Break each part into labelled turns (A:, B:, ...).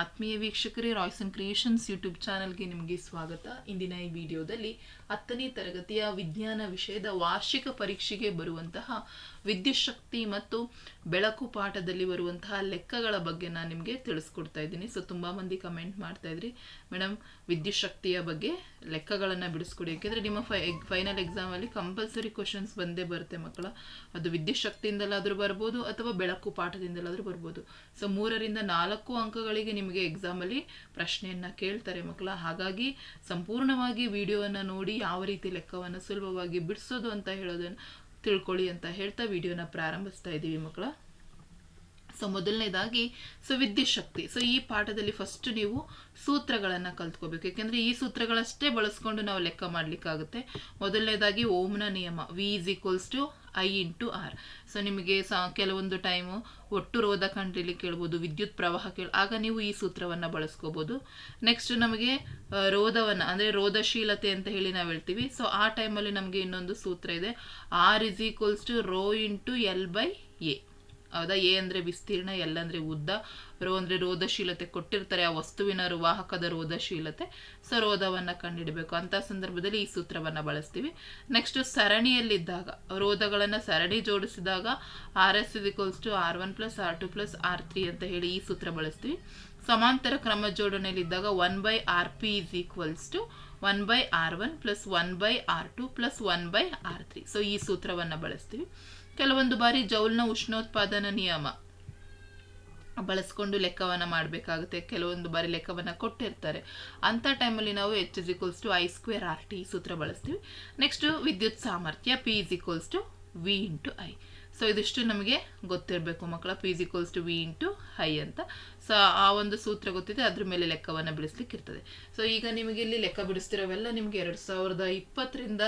A: ಆತ್ಮೀಯ ವೀಕ್ಷಕರೇ Royce and creations YouTube ಚಾನಲ್ಗೆ ನಿಮಗೆ ಸ್ವಾಗತ. ಇಂದಿನ ಈ ವಿಡಿಯೋದಲ್ಲಿ ಹತ್ತನೇ ತರಗತಿಯ ವಿಜ್ಞಾನ ವಿಷಯದ ವಾರ್ಷಿಕ ಪರೀಕ್ಷೆಗೆ ಬರುವಂತಹ ವಿದ್ಯುತ್ ಶಕ್ತಿ ಮತ್ತು ಬೆಳಕು ಪಾಠದಲ್ಲಿ ಬರುವಂತಹ ಲೆಕ್ಕಗಳ ಬಗ್ಗೆ ನಾನು ನಿಮಗೆ ತಿಳಿಸ್ಕೊಡ್ತಾ ಇದ್ದೀನಿ. ಸೊ ತುಂಬ ಮಂದಿ ಕಮೆಂಟ್ ಮಾಡ್ತಾ ಇದ್ರಿ. ಮೇಡಮ್, ವಿದ್ಯುತ್ ಶಕ್ತಿಯ ಬಗ್ಗೆ ಲೆಕ್ಕಗಳನ್ನು ಬಿಡಿಸ್ಕೊಡಿ. ಯಾಕೆಂದರೆ ನಿಮ್ಮ ಫೈ ಫೈನಲ್ ಎಕ್ಸಾಮಲ್ಲಿ ಕಂಪಲ್ಸರಿ ಕ್ವಶನ್ಸ್ ಬಂದೇ ಬರುತ್ತೆ ಮಕ್ಕಳ. ಅದು ವಿದ್ಯುತ್ ಶಕ್ತಿಯಿಂದಲಾದರೂ ಬರ್ಬೋದು ಅಥವಾ ಬೆಳಕು ಪಾಠದಿಂದಲಾದರೂ ಬರ್ಬೋದು. ಸೊ ಮೂರರಿಂದ ನಾಲ್ಕು ಅಂಕಗಳಿಗೆ ನಿಮಗೆ ಎಕ್ಸಾಮಲ್ಲಿ ಪ್ರಶ್ನೆಯನ್ನು ಕೇಳ್ತಾರೆ ಮಕ್ಕಳ. ಹಾಗಾಗಿ ಸಂಪೂರ್ಣವಾಗಿ ವಿಡಿಯೋವನ್ನು ನೋಡಿ ಯಾವ ರೀತಿ ಲೆಕ್ಕವನ್ನು ಸುಲಭವಾಗಿ ಬಿಡಿಸೋದು ಅಂತ ಹೇಳೋದನ್ನು ತಿಳ್ಕೊಳ್ಳಿ ಅಂತ ಹೇಳ್ತಾ ವಿಡಿಯೋನ ಪ್ರಾರಂಭಿಸ್ತಾ ಇದ್ದೀವಿ ಮಕ್ಕಳ. ಸೊ ಮೊದಲನೇದಾಗಿ ಸೊ ವಿದ್ಯುತ್ ಶಕ್ತಿ. ಸೊ ಈ ಪಾಠದಲ್ಲಿ ಫಸ್ಟ್ ನೀವು ಸೂತ್ರಗಳನ್ನು ಕಲ್ತ್ಕೋಬೇಕು. ಯಾಕೆಂದರೆ ಈ ಸೂತ್ರಗಳಷ್ಟೇ ಬಳಸ್ಕೊಂಡು ನಾವು ಲೆಕ್ಕ ಮಾಡಲಿಕ್ಕಾಗುತ್ತೆ. ಮೊದಲನೇದಾಗಿ ಓಮ್ನ ನಿಯಮ V is equals to I into R so ನಿಮಗೆ ಸ ಕೆಲವೊಂದು ಟೈಮು ಒಟ್ಟು ರೋಧ ಕಂಡ್ರಿಲಿ ಕೇಳ್ಬೋದು, ವಿದ್ಯುತ್ ಪ್ರವಾಹ ಕೇಳ, ಆಗ ನೀವು ಈ ಸೂತ್ರವನ್ನು ಬಳಸ್ಕೋಬೋದು. ನೆಕ್ಸ್ಟ್ ನಮಗೆ ರೋಧವನ್ನು, ಅಂದರೆ ರೋಧಶೀಲತೆ ಅಂತ ಹೇಳಿ ನಾವು ಹೇಳ್ತೀವಿ. ಸೊ ಆ ಟೈಮಲ್ಲಿ ನಮಗೆ ಇನ್ನೊಂದು ಸೂತ್ರ ಇದೆ. R is equals to rho into L by A ಹೌದಾ ಎ ಅಂದರೆ ವಿಸ್ತೀರ್ಣ, ಎಲ್ ಅಂದರೆ ಉದ್ದ, ರೋ ಅಂದರೆ ರೋಧಶೀಲತೆ ಕೊಟ್ಟಿರ್ತಾರೆ ಆ ವಸ್ತುವಿನ ವಾಹಕದ ರೋಧಶೀಲತೆ. ಸೊ ರೋಧವನ್ನು ಕಂಡುಹಿಡಬೇಕು ಅಂತ ಸಂದರ್ಭದಲ್ಲಿ ಈ ಸೂತ್ರವನ್ನು ಬಳಸ್ತೀವಿ. ನೆಕ್ಸ್ಟ್ ಸರಣಿಯಲ್ಲಿದ್ದಾಗ, ರೋಧಗಳನ್ನು ಸರಣಿ ಜೋಡಿಸಿದಾಗ R S equals to R one plus R two plus R three ಅಂತ ಹೇಳಿ ಈ ಸೂತ್ರ ಬಳಸ್ತೀವಿ. ಸಮಾಂತರ ಕ್ರಮ ಜೋಡಣೆಯಲ್ಲಿದ್ದಾಗ one by R P is equals to one by R one plus one by R two plus one by R three. So ಈ ಸೂತ್ರವನ್ನು ಬಳಸ್ತೀವಿ. ಕೆಲವೊಂದು ಬಾರಿ ಜೌಲ್ನ ಉಷ್ಣೋತ್ಪಾದನ ನಿಯಮ ಬಳಸ್ಕೊಂಡು ಲೆಕ್ಕವನ್ನು ಮಾಡಬೇಕಾಗುತ್ತೆ. ಕೆಲವೊಂದು ಬಾರಿ ಲೆಕ್ಕವನ್ನು ಕೊಟ್ಟಿರ್ತಾರೆ. ಅಂಥ ಟೈಮಲ್ಲಿ ನಾವು H is equals to I square R T ಸೂತ್ರ ಬಳಸ್ತೀವಿ. ನೆಕ್ಸ್ಟು ವಿದ್ಯುತ್ ಸಾಮರ್ಥ್ಯ P is equals to V into I so ಇದಿಷ್ಟು ನಮಗೆ ಗೊತ್ತಿರಬೇಕು ಮಕ್ಕಳ P equals to V into I ಅಂತ. ಸೊ ಆ ಒಂದು ಸೂತ್ರ ಗೊತ್ತಿದೆ, ಅದ್ರ ಮೇಲೆ ಲೆಕ್ಕವನ್ನು ಬಿಡಿಸ್ಲಿಕ್ಕೆ ಇರ್ತದೆ. ಸೊ ಈಗ ನಿಮಗೆ ಇಲ್ಲಿ ಲೆಕ್ಕ ಬಿಡಿಸ್ತಿರೋವೆಲ್ಲ ನಿಮಗೆ ಎರಡು ಸಾವಿರದ ಇಪ್ಪತ್ತರಿಂದ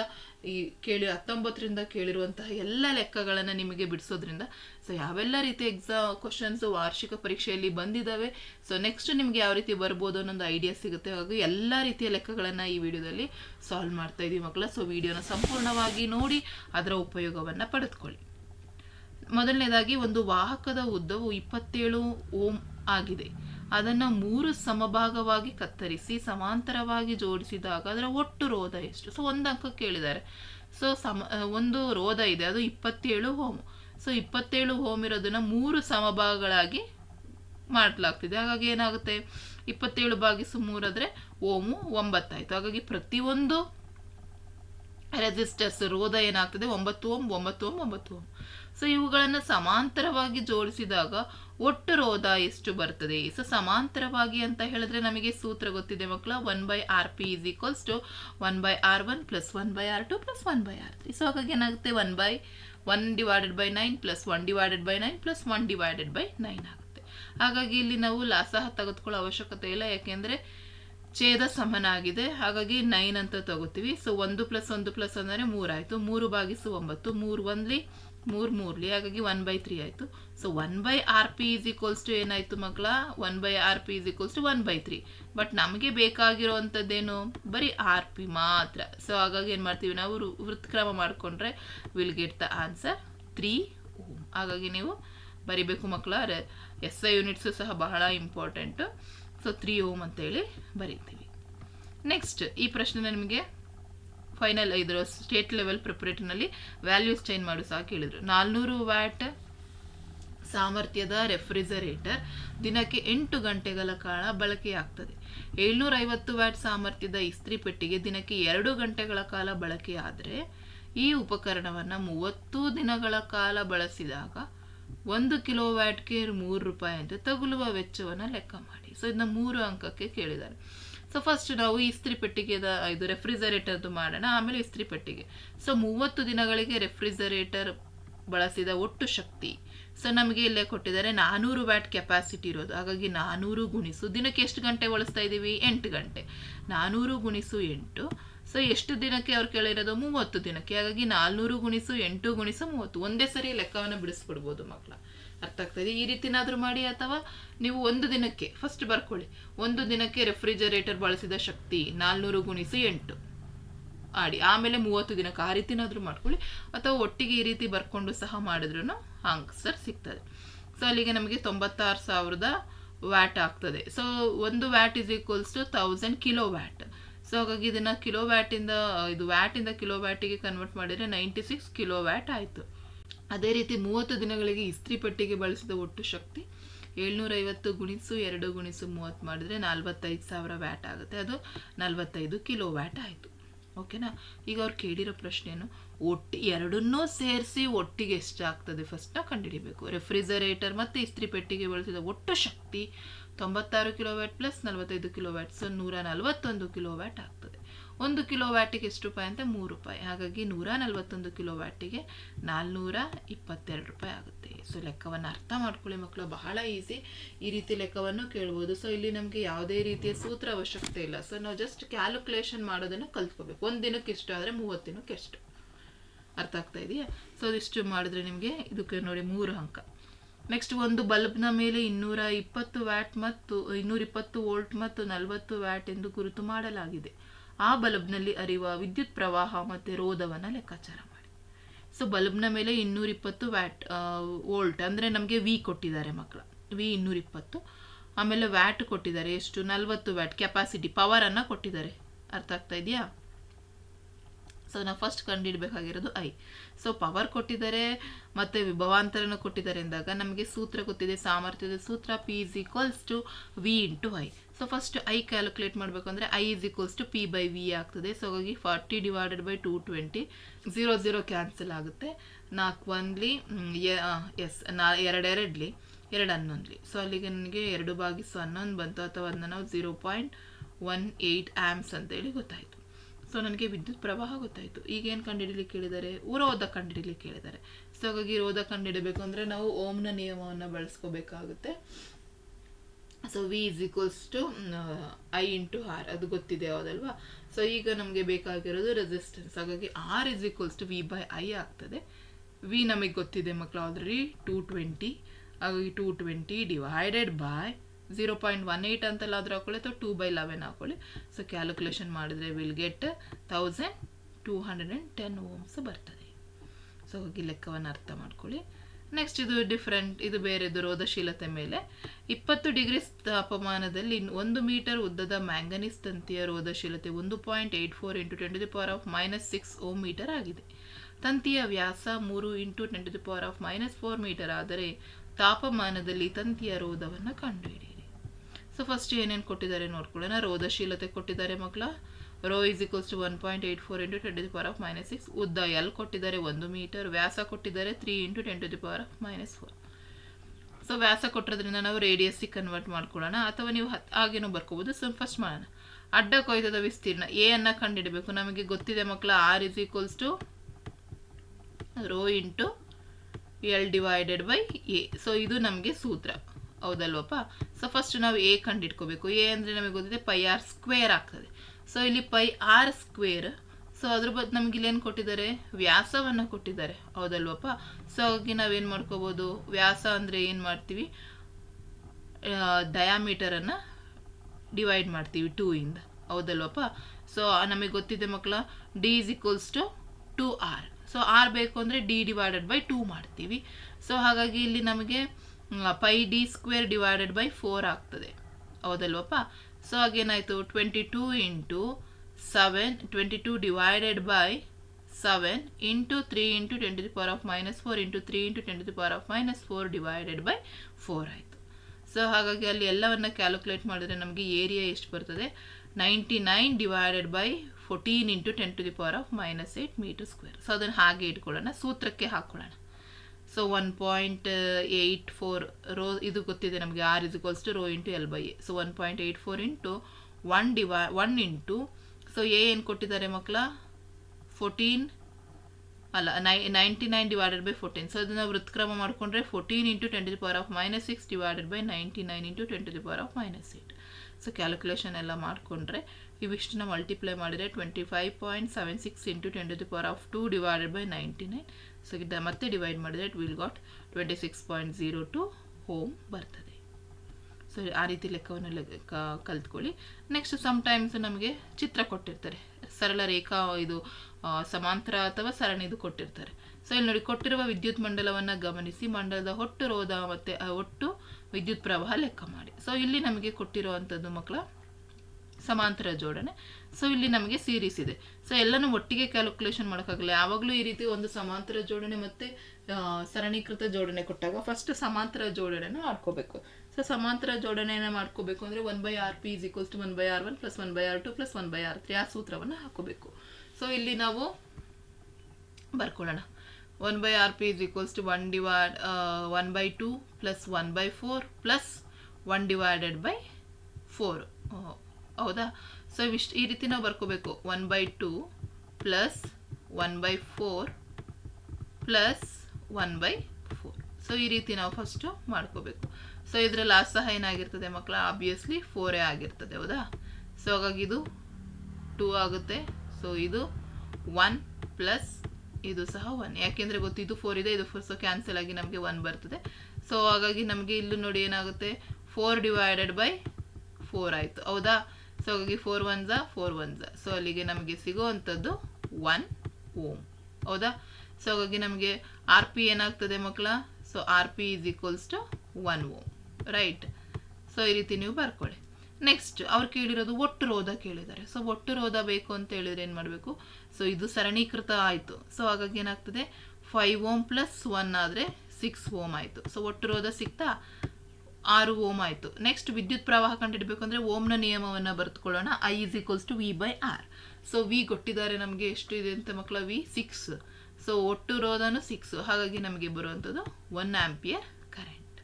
A: ಈ ಕೇಳಿ, ಹತ್ತೊಂಬತ್ತರಿಂದ ಕೇಳಿರುವಂತಹ ಎಲ್ಲ ಲೆಕ್ಕಗಳನ್ನು ನಿಮಗೆ ಬಿಡಿಸೋದ್ರಿಂದ ಸೊ ಯಾವೆಲ್ಲ ರೀತಿ ಎಕ್ಸಾಮ್ ಕ್ವಶನ್ಸ್ ವಾರ್ಷಿಕ ಪರೀಕ್ಷೆಯಲ್ಲಿ ಬಂದಿದ್ದಾವೆ ಸೊ ನೆಕ್ಸ್ಟ್ ನಿಮಗೆ ಯಾವ ರೀತಿ ಬರ್ಬೋದು ಅನ್ನೊಂದು ಐಡಿಯಾ ಸಿಗುತ್ತೆ. ಹಾಗೂ ಎಲ್ಲ ರೀತಿಯ ಲೆಕ್ಕಗಳನ್ನು ಈ ವಿಡಿಯೋದಲ್ಲಿ ಸಾಲ್ವ್ ಮಾಡ್ತಾ ಇದ್ದೀವಿ ಮಕ್ಕಳ. ಸೊ ವಿಡಿಯೋನ ಸಂಪೂರ್ಣವಾಗಿ ನೋಡಿ, ಅದರ ಉಪಯೋಗವನ್ನು ಪಡೆದುಕೊಳ್ಳಿ. ಮೊದಲನೇದಾಗಿ ಒಂದು ವಾಹಕದ ಉದ್ದವು ಇಪ್ಪತ್ತೇಳು ಓಮ್ ಆಗಿದೆ. ಅದನ್ನು ಮೂರು ಸಮಭಾಗವಾಗಿ ಕತ್ತರಿಸಿ ಸಮಾಂತರವಾಗಿ ಜೋಡಿಸಿದಾಗ ಅದರ ಒಟ್ಟು ರೋಧ ಎಷ್ಟು? ಸೊ ಒಂದು ಅಂಕ ಕೇಳಿದ್ದಾರೆ. ಸೊ ಸಮ ಒಂದು ರೋಧ ಇದೆ. ಅದು ಇಪ್ಪತ್ತೇಳು ಹೋಮ್ ಸೊ ಇಪ್ಪತ್ತೇಳು ಹೋಮ್ ಇರೋದನ್ನ ಮೂರು ಸಮಭಾಗಗಳಾಗಿ ಮಾಡಲಾಗ್ತಿದೆ. ಹಾಗಾಗಿ ಏನಾಗುತ್ತೆ? ಇಪ್ಪತ್ತೇಳು ಭಾಗಿಸು ಮೂರಾದರೆ ಓಮು ಒಂಬತ್ತಾಯಿತು. ಹಾಗಾಗಿ ಪ್ರತಿಯೊಂದು ರೆಸಿಸ್ಟರ್ಸ್ ರೋಧ ಏನಾಗ್ತದೆ? ಒಂಬತ್ತು ಓಮ್ ಒಂಬತ್ತು ಓಮ್ ಒಂಬತ್ತು ಓಮ್. ಸೊ ಇವುಗಳನ್ನು ಸಮಾಂತರವಾಗಿ ಜೋಡಿಸಿದಾಗ ಒಟ್ಟು ರೋಧ ಎಷ್ಟು ಬರ್ತದೆ? ಸೊ ಸಮಾಂತರವಾಗಿ ಅಂತ ಹೇಳಿದ್ರೆ ನಮಗೆ ಸೂತ್ರ ಗೊತ್ತಿದೆ ಮಕ್ಕಳ. One by R P is equals to one by R one plus one by R two plus one by R three so ಹಾಗಾಗಿ ಏನಾಗುತ್ತೆ? One by one divided by nine plus one divided by nine plus one divided by nine ಆಗುತ್ತೆ. ಹಾಗಾಗಿ ಇಲ್ಲಿ ನಾವು ಲಾಸಹ ತೆಗೆದುಕೊಳ್ಳೋ ಅವಶ್ಯಕತೆ ಇಲ್ಲ. ಯಾಕೆಂದರೆ ಛೇದ ಸಮನಾಗಿದೆ. ಹಾಗಾಗಿ ನೈನ್ ಅಂತ ತಗೋತೀವಿ. ಸೊ ಒಂದು ಪ್ಲಸ್ ಒಂದು ಪ್ಲಸ್ ಅಂದರೆ ಮೂರಾಯಿತು. ಮೂರು ಭಾಗಿಸು ಒಂಬತ್ತು. ಮೂರು ಒಂದ್ಲಿ ಮೂರು ಮೂರ್ಲಿ, ಹಾಗಾಗಿ ಒನ್ ಬೈ ತ್ರೀ ಆಯಿತು. So one by R P is equals to ಏನಾಯಿತು ಮಗಳ? One by R P is equals to one by three but ನಮಗೆ ಬೇಕಾಗಿರೋವಂಥದ್ದೇನು ಬರೀ ಆರ್ ಪಿ ಮಾತ್ರ. ಸೊ ಹಾಗಾಗಿ ಏನು ಮಾಡ್ತೀವಿ ನಾವು? ವೃತ್ಕ್ರಮ ಮಾಡಿಕೊಂಡ್ರೆ will get the answer three ohm. ಹಾಗಾಗಿ ನೀವು ಬರಿಬೇಕು ಮಕ್ಕಳ ಎಸ್ ಐ ಯೂನಿಟ್ಸು ಸಹ ಬಹಳ ಇಂಪಾರ್ಟೆಂಟು ಸೊ ತ್ರೀ ಓಮ್ ಅಂತೇಳಿ ಬರೀತೀವಿ. ನೆಕ್ಸ್ಟ್ ಈ ಪ್ರಶ್ನೆ ನಿಮಗೆ ಫೈನಲ್ ಇದ್ರು ಸ್ಟೇಟ್ ಲೆವೆಲ್ ಪ್ರಿಪರೇಟರ್ನಲ್ಲಿ ವ್ಯಾಲ್ಯೂಸ್ ಚೇಂಜ್ ಮಾಡು ಸಹ ಕೇಳಿದರು. ನಾಲ್ನೂರು ವ್ಯಾಟ್ ಸಾಮರ್ಥ್ಯದ ರೆಫ್ರಿಜರೇಟರ್ ದಿನಕ್ಕೆ ಎಂಟು ಗಂಟೆಗಳ ಕಾಲ ಬಳಕೆಯಾಗ್ತದೆ. ಏಳ್ನೂರ ಐವತ್ತು ವ್ಯಾಟ್ ಸಾಮರ್ಥ್ಯದ ಇಸ್ತ್ರಿ ಪೆಟ್ಟಿಗೆ ದಿನಕ್ಕೆ ಎರಡು ಗಂಟೆಗಳ ಕಾಲ ಬಳಕೆಯಾದರೆ ಈ ಉಪಕರಣವನ್ನು ಮೂವತ್ತು ದಿನಗಳ ಕಾಲ ಬಳಸಿದಾಗ ಒಂದು ಕಿಲೋ ವ್ಯಾಟ್ಗೆ ಮೂರು ರೂಪಾಯಿ ಅಂತ ತಗುಲುವ ವೆಚ್ಚವನ್ನು ಲೆಕ್ಕ ಮಾಡಿ. ಸೊ ಇದನ್ನ ಮೂರು ಅಂಕಕ್ಕೆ ಕೇಳಿದ್ದಾರೆ. ಸೊ ಫಸ್ಟ್ ನಾವು ಇಸ್ತ್ರಿ ಪೆಟ್ಟಿಗೆದ, ಇದು ರೆಫ್ರಿಜರೇಟರ್ದು ಮಾಡೋಣ. ಆಮೇಲೆ ಇಸ್ತ್ರಿ ಪೆಟ್ಟಿಗೆ. ಸೊ ಮೂವತ್ತು ದಿನಗಳಿಗೆ ರೆಫ್ರಿಜರೇಟರ್ ಬಳಸಿದ ಒಟ್ಟು ಶಕ್ತಿ. ಸೊ ನಮಗೆ ಇಲ್ಲೇ ಕೊಟ್ಟಿದ್ದಾರೆ ನಾನೂರು ವ್ಯಾಟ್ ಕೆಪಾಸಿಟಿ ಇರೋದು. ಹಾಗಾಗಿ ನಾನೂರು ಗುಣಿಸು. ದಿನಕ್ಕೆ ಎಷ್ಟು ಗಂಟೆ ಬಳಸ್ತಾ ಇದ್ದೀವಿ? ಎಂಟು ಗಂಟೆ. ನಾನೂರು ಗುಣಿಸು ಎಂಟು. ಸೊ ಎಷ್ಟು ದಿನಕ್ಕೆ ಅವ್ರು ಕೇಳಿರೋದು? ಮೂವತ್ತು ದಿನಕ್ಕೆ. ಹಾಗಾಗಿ ನಾಲ್ನೂರು ಗುಣಿಸು, ಎಂಟು ಗುಣಿಸು, ಮೂವತ್ತು. ಒಂದೇ ಸರಿ ಲೆಕ್ಕವನ್ನು ಬಿಡಿಸ್ಬಿಡ್ಬೋದು ಮಕ್ಕಳ ಅರ್ಥ ಆಗ್ತದೆ ಈ ರೀತಿನಾದರೂ ಮಾಡಿ ಅಥವಾ ನೀವು ಒಂದು ದಿನಕ್ಕೆ ಫಸ್ಟ್ ಬರ್ಕೊಳ್ಳಿ. ಒಂದು ದಿನಕ್ಕೆ ರೆಫ್ರಿಜರೇಟರ್ ಬಳಸಿದ ಶಕ್ತಿ ನಾಲ್ನೂರು ಗುಣಿಸಿ ಎಂಟು. ಆಡಿ, ಆಮೇಲೆ ಮೂವತ್ತು ದಿನಕ್ಕೆ ಆ ರೀತಿನಾದರೂ ಮಾಡ್ಕೊಳ್ಳಿ. ಅಥವಾ ಒಟ್ಟಿಗೆ ಈ ರೀತಿ ಬರ್ಕೊಂಡು ಸಹ ಮಾಡಿದ್ರೂ ಆನ್ಸರ್ ಸಿಗ್ತದೆ. ಸೊ ಅಲ್ಲಿಗೆ ನಮಗೆ ತೊಂಬತ್ತಾರು ಸಾವಿರದ ವ್ಯಾಟ್ ಆಗ್ತದೆ. ಸೊ ಒಂದು watt is equals to thousand kilo watt so ಹಾಗಾಗಿ ಇದನ್ನು ಕಿಲೋ ವ್ಯಾಟಿಂದ ಇದು ವ್ಯಾಟಿಂದ ಕಿಲೋ ವ್ಯಾಟಿಗೆ ಕನ್ವರ್ಟ್ ಮಾಡಿದರೆ ನೈಂಟಿ ಸಿಕ್ಸ್ ಕಿಲೋ ವ್ಯಾಟ್ ಆಯಿತು. ಅದೇ ರೀತಿ ಮೂವತ್ತು ದಿನಗಳಿಗೆ ಇಸ್ತ್ರಿ ಪಟ್ಟಿಗೆ ಬಳಸಿದ ಒಟ್ಟು ಶಕ್ತಿ ಏಳ್ನೂರೈವತ್ತು ಗುಣಿಸು ಎರಡು ಗುಣಿಸು ಮೂವತ್ತು ಮಾಡಿದರೆ ನಲ್ವತ್ತೈದು ಸಾವಿರ ವ್ಯಾಟ್ ಆಗುತ್ತೆ. ಅದು ನಲ್ವತ್ತೈದು ಕಿಲೋ ವ್ಯಾಟ್ ಆಯಿತು. ಓಕೆನಾ? ಈಗ ಅವ್ರು ಕೇಳಿರೋ ಪ್ರಶ್ನೆಯನ್ನು ಒಟ್ಟು ಎರಡನ್ನೂ ಸೇರಿಸಿ ಒಟ್ಟಿಗೆ ಎಷ್ಟಾಗ್ತದೆ ಫಸ್ಟ್ ನಾವು ಕಂಡುಹಿಡಿಬೇಕು. ರೆಫ್ರಿಜರೇಟರ್ ಮತ್ತು ಇಸ್ತ್ರಿ ಪೆಟ್ಟಿಗೆ ಬಳಸಿದ ಒಟ್ಟು ಶಕ್ತಿ ತೊಂಬತ್ತಾರು ಕಿಲೋ ವ್ಯಾಟ್ ಪ್ಲಸ್ ನಲವತ್ತೈದು ಕಿಲೋ ವ್ಯಾಟ್ ಸೊ ನೂರ ನಲವತ್ತೊಂದು ಕಿಲೋ ವ್ಯಾಟ್ ಆಗ್ತದೆ. ಒಂದು ಕಿಲೋ ವ್ಯಾಟಿಗೆ ಎಷ್ಟು ರೂಪಾಯಿ ಅಂತ? ಮೂರು ರೂಪಾಯಿ. ಹಾಗಾಗಿ ನೂರ ನಲವತ್ತೊಂದು ಕಿಲೋ ವ್ಯಾಟಿಗೆ ನಾಲ್ನೂರ ಇಪ್ಪತ್ತೆರಡು ರೂಪಾಯಿ ಆಗುತ್ತೆ. ಸೊ ಲೆಕ್ಕವನ್ನು ಅರ್ಥ ಮಾಡ್ಕೊಳ್ಳಿ ಮಕ್ಕಳು. ಬಹಳ ಈಸಿ ಈ ರೀತಿ ಲೆಕ್ಕವನ್ನು ಕೇಳ್ಬೋದು. ಸೊ ಇಲ್ಲಿ ನಮಗೆ ಯಾವುದೇ ರೀತಿಯ ಸೂತ್ರ ಅವಶ್ಯಕತೆ ಇಲ್ಲ. ಸೊ ನಾವು ಜಸ್ಟ್ ಕ್ಯಾಲ್ಕುಲೇಷನ್ ಮಾಡೋದನ್ನು ಕಲ್ತ್ಕೋಬೇಕು. ಒಂದು ದಿನಕ್ಕೆ ಎಷ್ಟು ಆದರೆ ಮೂವತ್ತು ದಿನಕ್ಕೆ ಎಷ್ಟು? ಅರ್ಥ ಆಗ್ತಾ ಇದೆಯಾ? ಸೊ ಇಷ್ಟು ಮಾಡಿದ್ರೆ ನಿಮಗೆ ಇದಕ್ಕೆ ನೋಡಿ ಮೂರು ಅಂಕ. ನೆಕ್ಸ್ಟ್ ಒಂದು ಬಲ್ಬ್ನ ಮೇಲೆ ಇನ್ನೂರ ಇಪ್ಪತ್ತು ವ್ಯಾಟ್ ಮತ್ತು ಇನ್ನೂರ ಇಪ್ಪತ್ತು ವೋಲ್ಟ್ ಮತ್ತು ನಲವತ್ತು ವ್ಯಾಟ್ ಎಂದು ಗುರುತು ಮಾಡಲಾಗಿದೆ. ಆ ಬಲ್ಬ್ನಲ್ಲಿ ಅರಿವ ವಿದ್ಯುತ್ ಪ್ರವಾಹ ಮತ್ತು ರೋಧವನ್ನು ಲೆಕ್ಕಾಚಾರ ಮಾಡಿ. ಸೊ ಬಲ್ಬ್ನ ಮೇಲೆ ಇನ್ನೂರಿಪ್ಪತ್ತು ವ್ಯಾಟ್ ವೋಲ್ಟ್ ಅಂದರೆ ನಮಗೆ ವಿ ಕೊಟ್ಟಿದ್ದಾರೆ ಮಕ್ಕಳ ವಿ ಇನ್ನೂರ ಇಪ್ಪತ್ತು ಆಮೇಲೆ ವ್ಯಾಟ್ ಕೊಟ್ಟಿದ್ದಾರೆ ಎಷ್ಟು? ನಲವತ್ತು ವ್ಯಾಟ್. ಕೆಪಾಸಿಟಿ, ಪವರನ್ನು ಕೊಟ್ಟಿದ್ದಾರೆ. ಅರ್ಥ ಆಗ್ತಾ ಇದೆಯಾ? ಸೊ ನಾವು ಫಸ್ಟ್ ಕಂಡುಹಿಡಬೇಕಾಗಿರೋದು ಐ. ಸೊ ಪವರ್ ಕೊಟ್ಟಿದ್ದಾರೆ, ಮತ್ತು ವಿಭವಾಂತರನ ಕೊಟ್ಟಿದ್ದಾರೆ ಅಂದಾಗ ನಮಗೆ ಸೂತ್ರ ಗೊತ್ತಿದೆ ಸಾಮರ್ಥ್ಯದ ಸೂತ್ರ P is equals to V into I so first I calculate ಮಾಡಬೇಕು ಅಂದರೆ I is equals to P by V ಆಗ್ತದೆ. ಸೊ ಹಾಗಾಗಿ forty divided by two twenty zero zero cancel ಆಗುತ್ತೆ. ನಾಲ್ಕು ಒನ್ಲಿ ಎಸ್, ನಾ ಎರಡೆರಡ್ಲಿ ಎರಡು ಹನ್ನೊಂದ್ಲಿ. ಸೊ ಅಲ್ಲಿಗೆ ನನಗೆ ಎರಡು ಬಾಗಿಸು ಹನ್ನೊಂದು ಬಂತು. ಅಥವಾ ಅದನ್ನ ನಾವು zero point one eight amps ಅಂತೇಳಿ ಗೊತ್ತಾಯಿತು. ಸೊ ನನಗೆ ವಿದ್ಯುತ್ ಪ್ರವಾಹ ಗೊತ್ತಾಯಿತು. ಈಗ ಏನು ಕಂಡುಹಿಡಲಿಕ್ಕೆ ಕೇಳಿದ್ದಾರೆ ರೋಧ ಕಂಡುಹಿಡಲಿಕ್ಕೆ ಕೇಳಿದ್ದಾರೆ ಸೊ ಹಾಗಾಗಿ ರೋಧ ಕಂಡುಹಿಡಬೇಕು ಅಂದರೆ ನಾವು ಓಮ್ನ ನಿಯಮವನ್ನು ಬಳಸ್ಕೋಬೇಕಾಗುತ್ತೆ. So V is equals to I into R ಅದು ಗೊತ್ತಿದೆ ಯಾವುದಲ್ವಾ? ಸೊ ಈಗ ನಮಗೆ ಬೇಕಾಗಿರೋದು ರೆಸಿಸ್ಟೆನ್ಸ್ ಹಾಗಾಗಿ R is equals to V by I ಆಗ್ತದೆ. ವಿ ನಮಗೆ ಗೊತ್ತಿದೆ ಮಕ್ಕಳು ಆಲ್ರೆಡಿ ಟೂ ಟ್ವೆಂಟಿ ಹಾಗಾಗಿ two twenty divided by zero point one eight ಅಂತಲ್ಲಾದರೂ ಹಾಕೊಳ್ಳಿ ಅಥವಾ ಟೂ ಬೈ ಲೆವೆನ್ ಹಾಕೊಳ್ಳಿ. ಸೊ ಕ್ಯಾಲ್ಕುಲೇಷನ್ ಮಾಡಿದ್ರೆ will get thousand two hundred and ten ohms ಬರ್ತದೆ. ಸೊ ಹೋಗಿ ಲೆಕ್ಕವನ್ನು ಅರ್ಥ ಮಾಡ್ಕೊಳ್ಳಿ. ನೆಕ್ಸ್ಟ್ ಇದು ಡಿಫ್ರೆಂಟ್ ಇದು ಬೇರೆದು, ರೋಧಶೀಲತೆ ಮೇಲೆ. ಇಪ್ಪತ್ತು ಡಿಗ್ರಿ ತಾಪಮಾನದಲ್ಲಿ ಒಂದು ಮೀಟರ್ ಉದ್ದದ ಮ್ಯಾಂಗನೀಸ್ ತಂತಿಯ ರೋಧಶೀಲತೆ ಒಂದು point eight four into ten to the power of minus six ohm metre ಆಗಿದೆ. ತಂತಿಯ ವ್ಯಾಸ ಮೂರು into ten to the power of minus four metre ಆದರೆ ತಾಪಮಾನದಲ್ಲಿ ತಂತಿಯ ರೋಧವನ್ನು ಕಂಡುಹಿಡಿಯಿರಿ. ಸೊ ಫಸ್ಟ್ ಏನೇನು ಕೊಟ್ಟಿದ್ದಾರೆ ನೋಡ್ಕೊಳ್ಳೋಣ. ರೋಧಶೀಲತೆ ಕೊಟ್ಟಿದ್ದಾರೆ ಮಕ್ಕಳ. Rho is equals to one point eight four into ten to the power of minus six. ಉದ್ದ ಎಲ್ ಕೊಟ್ಟಿದ್ದಾರೆ? ಒಂದು ಮೀಟರ್. ವ್ಯಾಸ ಕೊಟ್ಟಿದ್ದಾರೆ? Three into ten to the power of minus four. So ವ್ಯಾಸ ಕೊಟ್ಟಿರೋದ್ರಿಂದ ನಾವು ರೇಡಿಯಸ್ಸಿಗೆ ಕನ್ವರ್ಟ್ ಮಾಡ್ಕೊಳ್ಳೋಣ. ಅಥವಾ ನೀವು ಹತ್ತು ಹಾಗೇನೂ ಬರ್ಕೋಬೋದು. ಸೊ ಫಸ್ಟ್ ಮಾಡೋಣ. ಅಡ್ಡ ಕೊಯ್ತದ ವಿಸ್ತೀರ್ಣ. ಎ ಅನ್ನ ಕಂಡುಹಿಡಬೇಕು ನಮಗೆ ಗೊತ್ತಿದೆ ಮಕ್ಕಳ R is equals to rho into L divided by A. So ಇದು ನಮಗೆ ಸೂತ್ರ. ಹೌದಲ್ವಪ್ಪ? ಸೊ ಫಸ್ಟ್ ನಾವು ಎ ಕಂಡಿಡ್ಕೋಬೇಕು ಎ ಅಂದರೆ ನಮಗೆ ಗೊತ್ತಿದೆ ಪೈ ಆರ್ ಸ್ಕ್ವೇರ್ ಆಗ್ತದೆ. ಸೊ ಇಲ್ಲಿ ಪೈ ಆರ್ ಸ್ಕ್ವೇರ್ ಸೊ ಅದ್ರ ಬಗ್ಗೆ ನಮ್ಗೆ ಇಲ್ಲೇನು ಕೊಟ್ಟಿದ್ದಾರೆ? ವ್ಯಾಸವನ್ನು ಕೊಟ್ಟಿದ್ದಾರೆ. ಹೌದಲ್ವಪ್ಪ? ಸೊ ಹಾಗಾಗಿ ನಾವೇನು ಮಾಡ್ಕೋಬೋದು? ವ್ಯಾಸ ಅಂದರೆ ಏನು ಮಾಡ್ತೀವಿ? ಡಯಾಮೀಟರನ್ನು ಡಿವೈಡ್ ಮಾಡ್ತೀವಿ ಟೂ ಇಂದ. ಹೌದಲ್ವಪ್ಪ? ಸೊ ನಮಗೆ ಗೊತ್ತಿದೆ ಮಕ್ಕಳ D is equals to two R so R ಬೇಕು ಅಂದರೆ ಡಿ ಡಿವೈಡೆಡ್ ಬೈ ಟೂ ಮಾಡ್ತೀವಿ. ಸೊ ಹಾಗಾಗಿ ಇಲ್ಲಿ ನಮಗೆ pi D square divided by four ಆಗ್ತದೆ. ಹೌದಲ್ವಪ್ಪ? So ಹಾಗೇನಾಯಿತು twenty two into seven twenty two divided by seven into three into twenty three power of minus four into three into twenty three power of minus four divided by four ಆಯಿತು. So ಹಾಗಾಗಿ ಅಲ್ಲಿ ಎಲ್ಲವನ್ನು calculate ಮಾಡಿದರೆ ನಮಗೆ area ಎಷ್ಟು ಬರ್ತದೆ? Ninety nine divided by fourteen into ten to the power of minus eight metre square so ಅದನ್ನು ಹಾಗೆ ಇಟ್ಕೊಳ್ಳೋಣ. ಸೂತ್ರಕ್ಕೆ ಹಾಕ್ಕೊಳ್ಳೋಣ so one point eight four rho ಇದು ಗೊತ್ತಿದೆ ನಮಗೆ R is equals to rho into L by A so one point eight four into one divide one into so A ಏನು ಕೊಟ್ಟಿದ್ದಾರೆ ಮಕ್ಕಳ? ಫೋರ್ಟೀನ್ ಅಲ್ಲ ನೈ ninety nine divided by fourteen so ಅದನ್ನು ವೃತ್ಕ್ರಮ ಮಾಡಿಕೊಂಡ್ರೆ fourteen into ten to the power of minus six divided by ninety nine into ten to the power of minus eight so calculation ಎಲ್ಲ ಮಾಡಿಕೊಂಡ್ರೆ ಇವಿಷ್ಟನ್ನ ಮಲ್ಟಿಪ್ಲೈ ಮಾಡಿದರೆ twenty five point seven six into ten to power of two divided by ninety nine so ಇದು ಮತ್ತೆ divide ಮಾಡಿದರೆ will got twenty six point zero two ohm ಬರ್ತದೆ. So ಆ ರೀತಿ ಲೆಕ್ಕವನ್ನು ಲೆಕ್ಕ ಕಲ್ತ್ಕೊಳ್ಳಿ. ನೆಕ್ಸ್ಟ್ ಸಮ್ಟೈಮ್ಸ್ ನಮಗೆ ಚಿತ್ರ ಕೊಟ್ಟಿರ್ತಾರೆ. ಸರಳ ರೇಖಾ ಇದು ಸಮಾಂತರ ಅಥವಾ ಸರಣಿದು ಕೊಟ್ಟಿರ್ತಾರೆ. ಸೊ ಇಲ್ಲಿ ನೋಡಿ, ಕೊಟ್ಟಿರುವ ವಿದ್ಯುತ್ ಮಂಡಲವನ್ನು ಗಮನಿಸಿ, ಮಂಡಲದ ಒಟ್ಟು ರೋಧ ಮತ್ತು ಒಟ್ಟು ವಿದ್ಯುತ್ ಪ್ರವಾಹ ಲೆಕ್ಕ ಮಾಡಿ. ಸೊ ಇಲ್ಲಿ ನಮಗೆ ಕೊಟ್ಟಿರುವಂಥದ್ದು ಮಕ್ಕಳ ಸಮಾಂತರ ಜೋಡಣೆ. ಸೊ ಇಲ್ಲಿ ನಮಗೆ ಸೀರೀಸ್ ಇದೆ. ಸೊ ಎಲ್ಲನೂ ಒಟ್ಟಿಗೆ ಕ್ಯಾಲ್ಕುಲೇಷನ್ ಮಾಡೋಕ್ಕಾಗಲ್ಲ. ಯಾವಾಗಲೂ ಈ ರೀತಿ ಒಂದು ಸಮಾಂತರ ಜೋಡಣೆ ಮತ್ತು ಸರಣೀಕೃತ ಜೋಡಣೆ ಕೊಟ್ಟಾಗ ಫಸ್ಟ್ ಸಮಾಂತರ ಜೋಡಣೆನ ಮಾಡ್ಕೋಬೇಕು. ಸೊ ಸಮಾಂತರ ಜೋಡಣೆಯನ್ನು ಮಾಡ್ಕೋಬೇಕು ಅಂದರೆ one by R P is equals to one by R one plus one by R two plus one by R three ಆ ಸೂತ್ರವನ್ನು ಹಾಕೋಬೇಕು. ಸೊ ಇಲ್ಲಿ ನಾವು ಬರ್ಕೊಳ್ಳೋಣ. One by R P is equals to one divide one by two plus one by four plus one divided by four ಹೌದಾ? So ಇವಿಷ್ಟು ಈ ರೀತಿ ನಾವು ಬರ್ಕೋಬೇಕು. One by two plus one by four plus one by four so ಈ ರೀತಿ ನಾವು first ಮಾಡ್ಕೋಬೇಕು. So ಇದರ ಲಾಸ್ಟ್ ಸಹ ಏನಾಗಿರ್ತದೆ ಮಕ್ಕಳ ಆಬ್ವಿಯಸ್ಲಿ ಫೋರೇ ಆಗಿರ್ತದೆ, ಹೌದಾ? ಸೊ ಹಾಗಾಗಿ ಇದು ಟೂ ಆಗುತ್ತೆ. ಸೊ ಇದು ಒನ್ ಪ್ಲಸ್ ಇದು ಸಹ ಒನ್ ಯಾಕೆಂದರೆ ಗೊತ್ತು, ಇದು ಫೋರ್ ಇದೆ, ಇದು ಫೋರ್ ಸೊ ಕ್ಯಾನ್ಸಲ್ ಆಗಿ ನಮಗೆ ಒನ್ ಬರ್ತದೆ. ಸೊ ಹಾಗಾಗಿ ನಮಗೆ ಇಲ್ಲೂ ನೋಡಿ ಏನಾಗುತ್ತೆ? ಫೋರ್ ಡಿವೈಡೆಡ್ ಬೈ ಫೋರ್ ಆಯಿತು. ಹೌದಾ? ಸೊ ಹಾಗಾಗಿ ಫೋರ್ ಒನ್ ಝಾ ಫೋರ್ ಒನ್ ಝಾ ಸೊ ಅಲ್ಲಿಗೆ ನಮಗೆ ಸಿಗುವಂಥದ್ದು ಒನ್ ಓಮ್. ಹೌದಾ? ಸೊ ಹಾಗಾಗಿ ನಮಗೆ ಆರ್ ಪಿ ಏನಾಗ್ತದೆ ಮಕ್ಕಳ? So R P is equals to one ohm. Right so ಈ ರೀತಿ ನೀವು ಬರ್ಕೊಳ್ಳಿ. ನೆಕ್ಸ್ಟ್ ಅವ್ರು ಕೇಳಿರೋದು ಒಟ್ಟು ರೋಧ ಕೇಳಿದ್ದಾರೆ. ಸೊ ಒಟ್ಟು ರೋಧ ಬೇಕು ಅಂತ ಹೇಳಿದ್ರೆ ಏನು ಮಾಡಬೇಕು? ಸೊ ಇದು ಸರಣೀಕೃತ ಆಯಿತು. ಸೊ ಹಾಗಾಗಿ ಏನಾಗ್ತದೆ? ಫೈವ್ ಓಮ್ ಪ್ಲಸ್ ಒನ್ ಆದರೆ ಸಿಕ್ಸ್ ಓಮ್ ಆಯಿತು. ಸೊ ಒಟ್ಟು ರೋಧ ಸಿಗ್ತಾ? ಆರು ಓಮ್ ಆಯಿತು. ನೆಕ್ಸ್ಟ್ ವಿದ್ಯುತ್ ಪ್ರವಾಹ ಕಂಡುಹಿಡಬೇಕು ಅಂದರೆ ಓಮ್ನ ನಿಯಮವನ್ನು ಬರೆದುಕೊಳ್ಳೋಣ I is equals to V by R so V ಕೊಟ್ಟಿದ್ದಾರೆ ನಮಗೆ ಎಷ್ಟು ಇದೆ ಅಂತ ಮಕ್ಕಳ ವಿ ಸಿಕ್ಸ್ ಸೊ ಒಟ್ಟು ರೋದನು ಸಿಕ್ಸ್ ಹಾಗಾಗಿ ನಮಗೆ ಬರುವಂಥದ್ದು ಒನ್ ಆ್ಯಂಪಿಯರ್ ಕರೆಂಟ್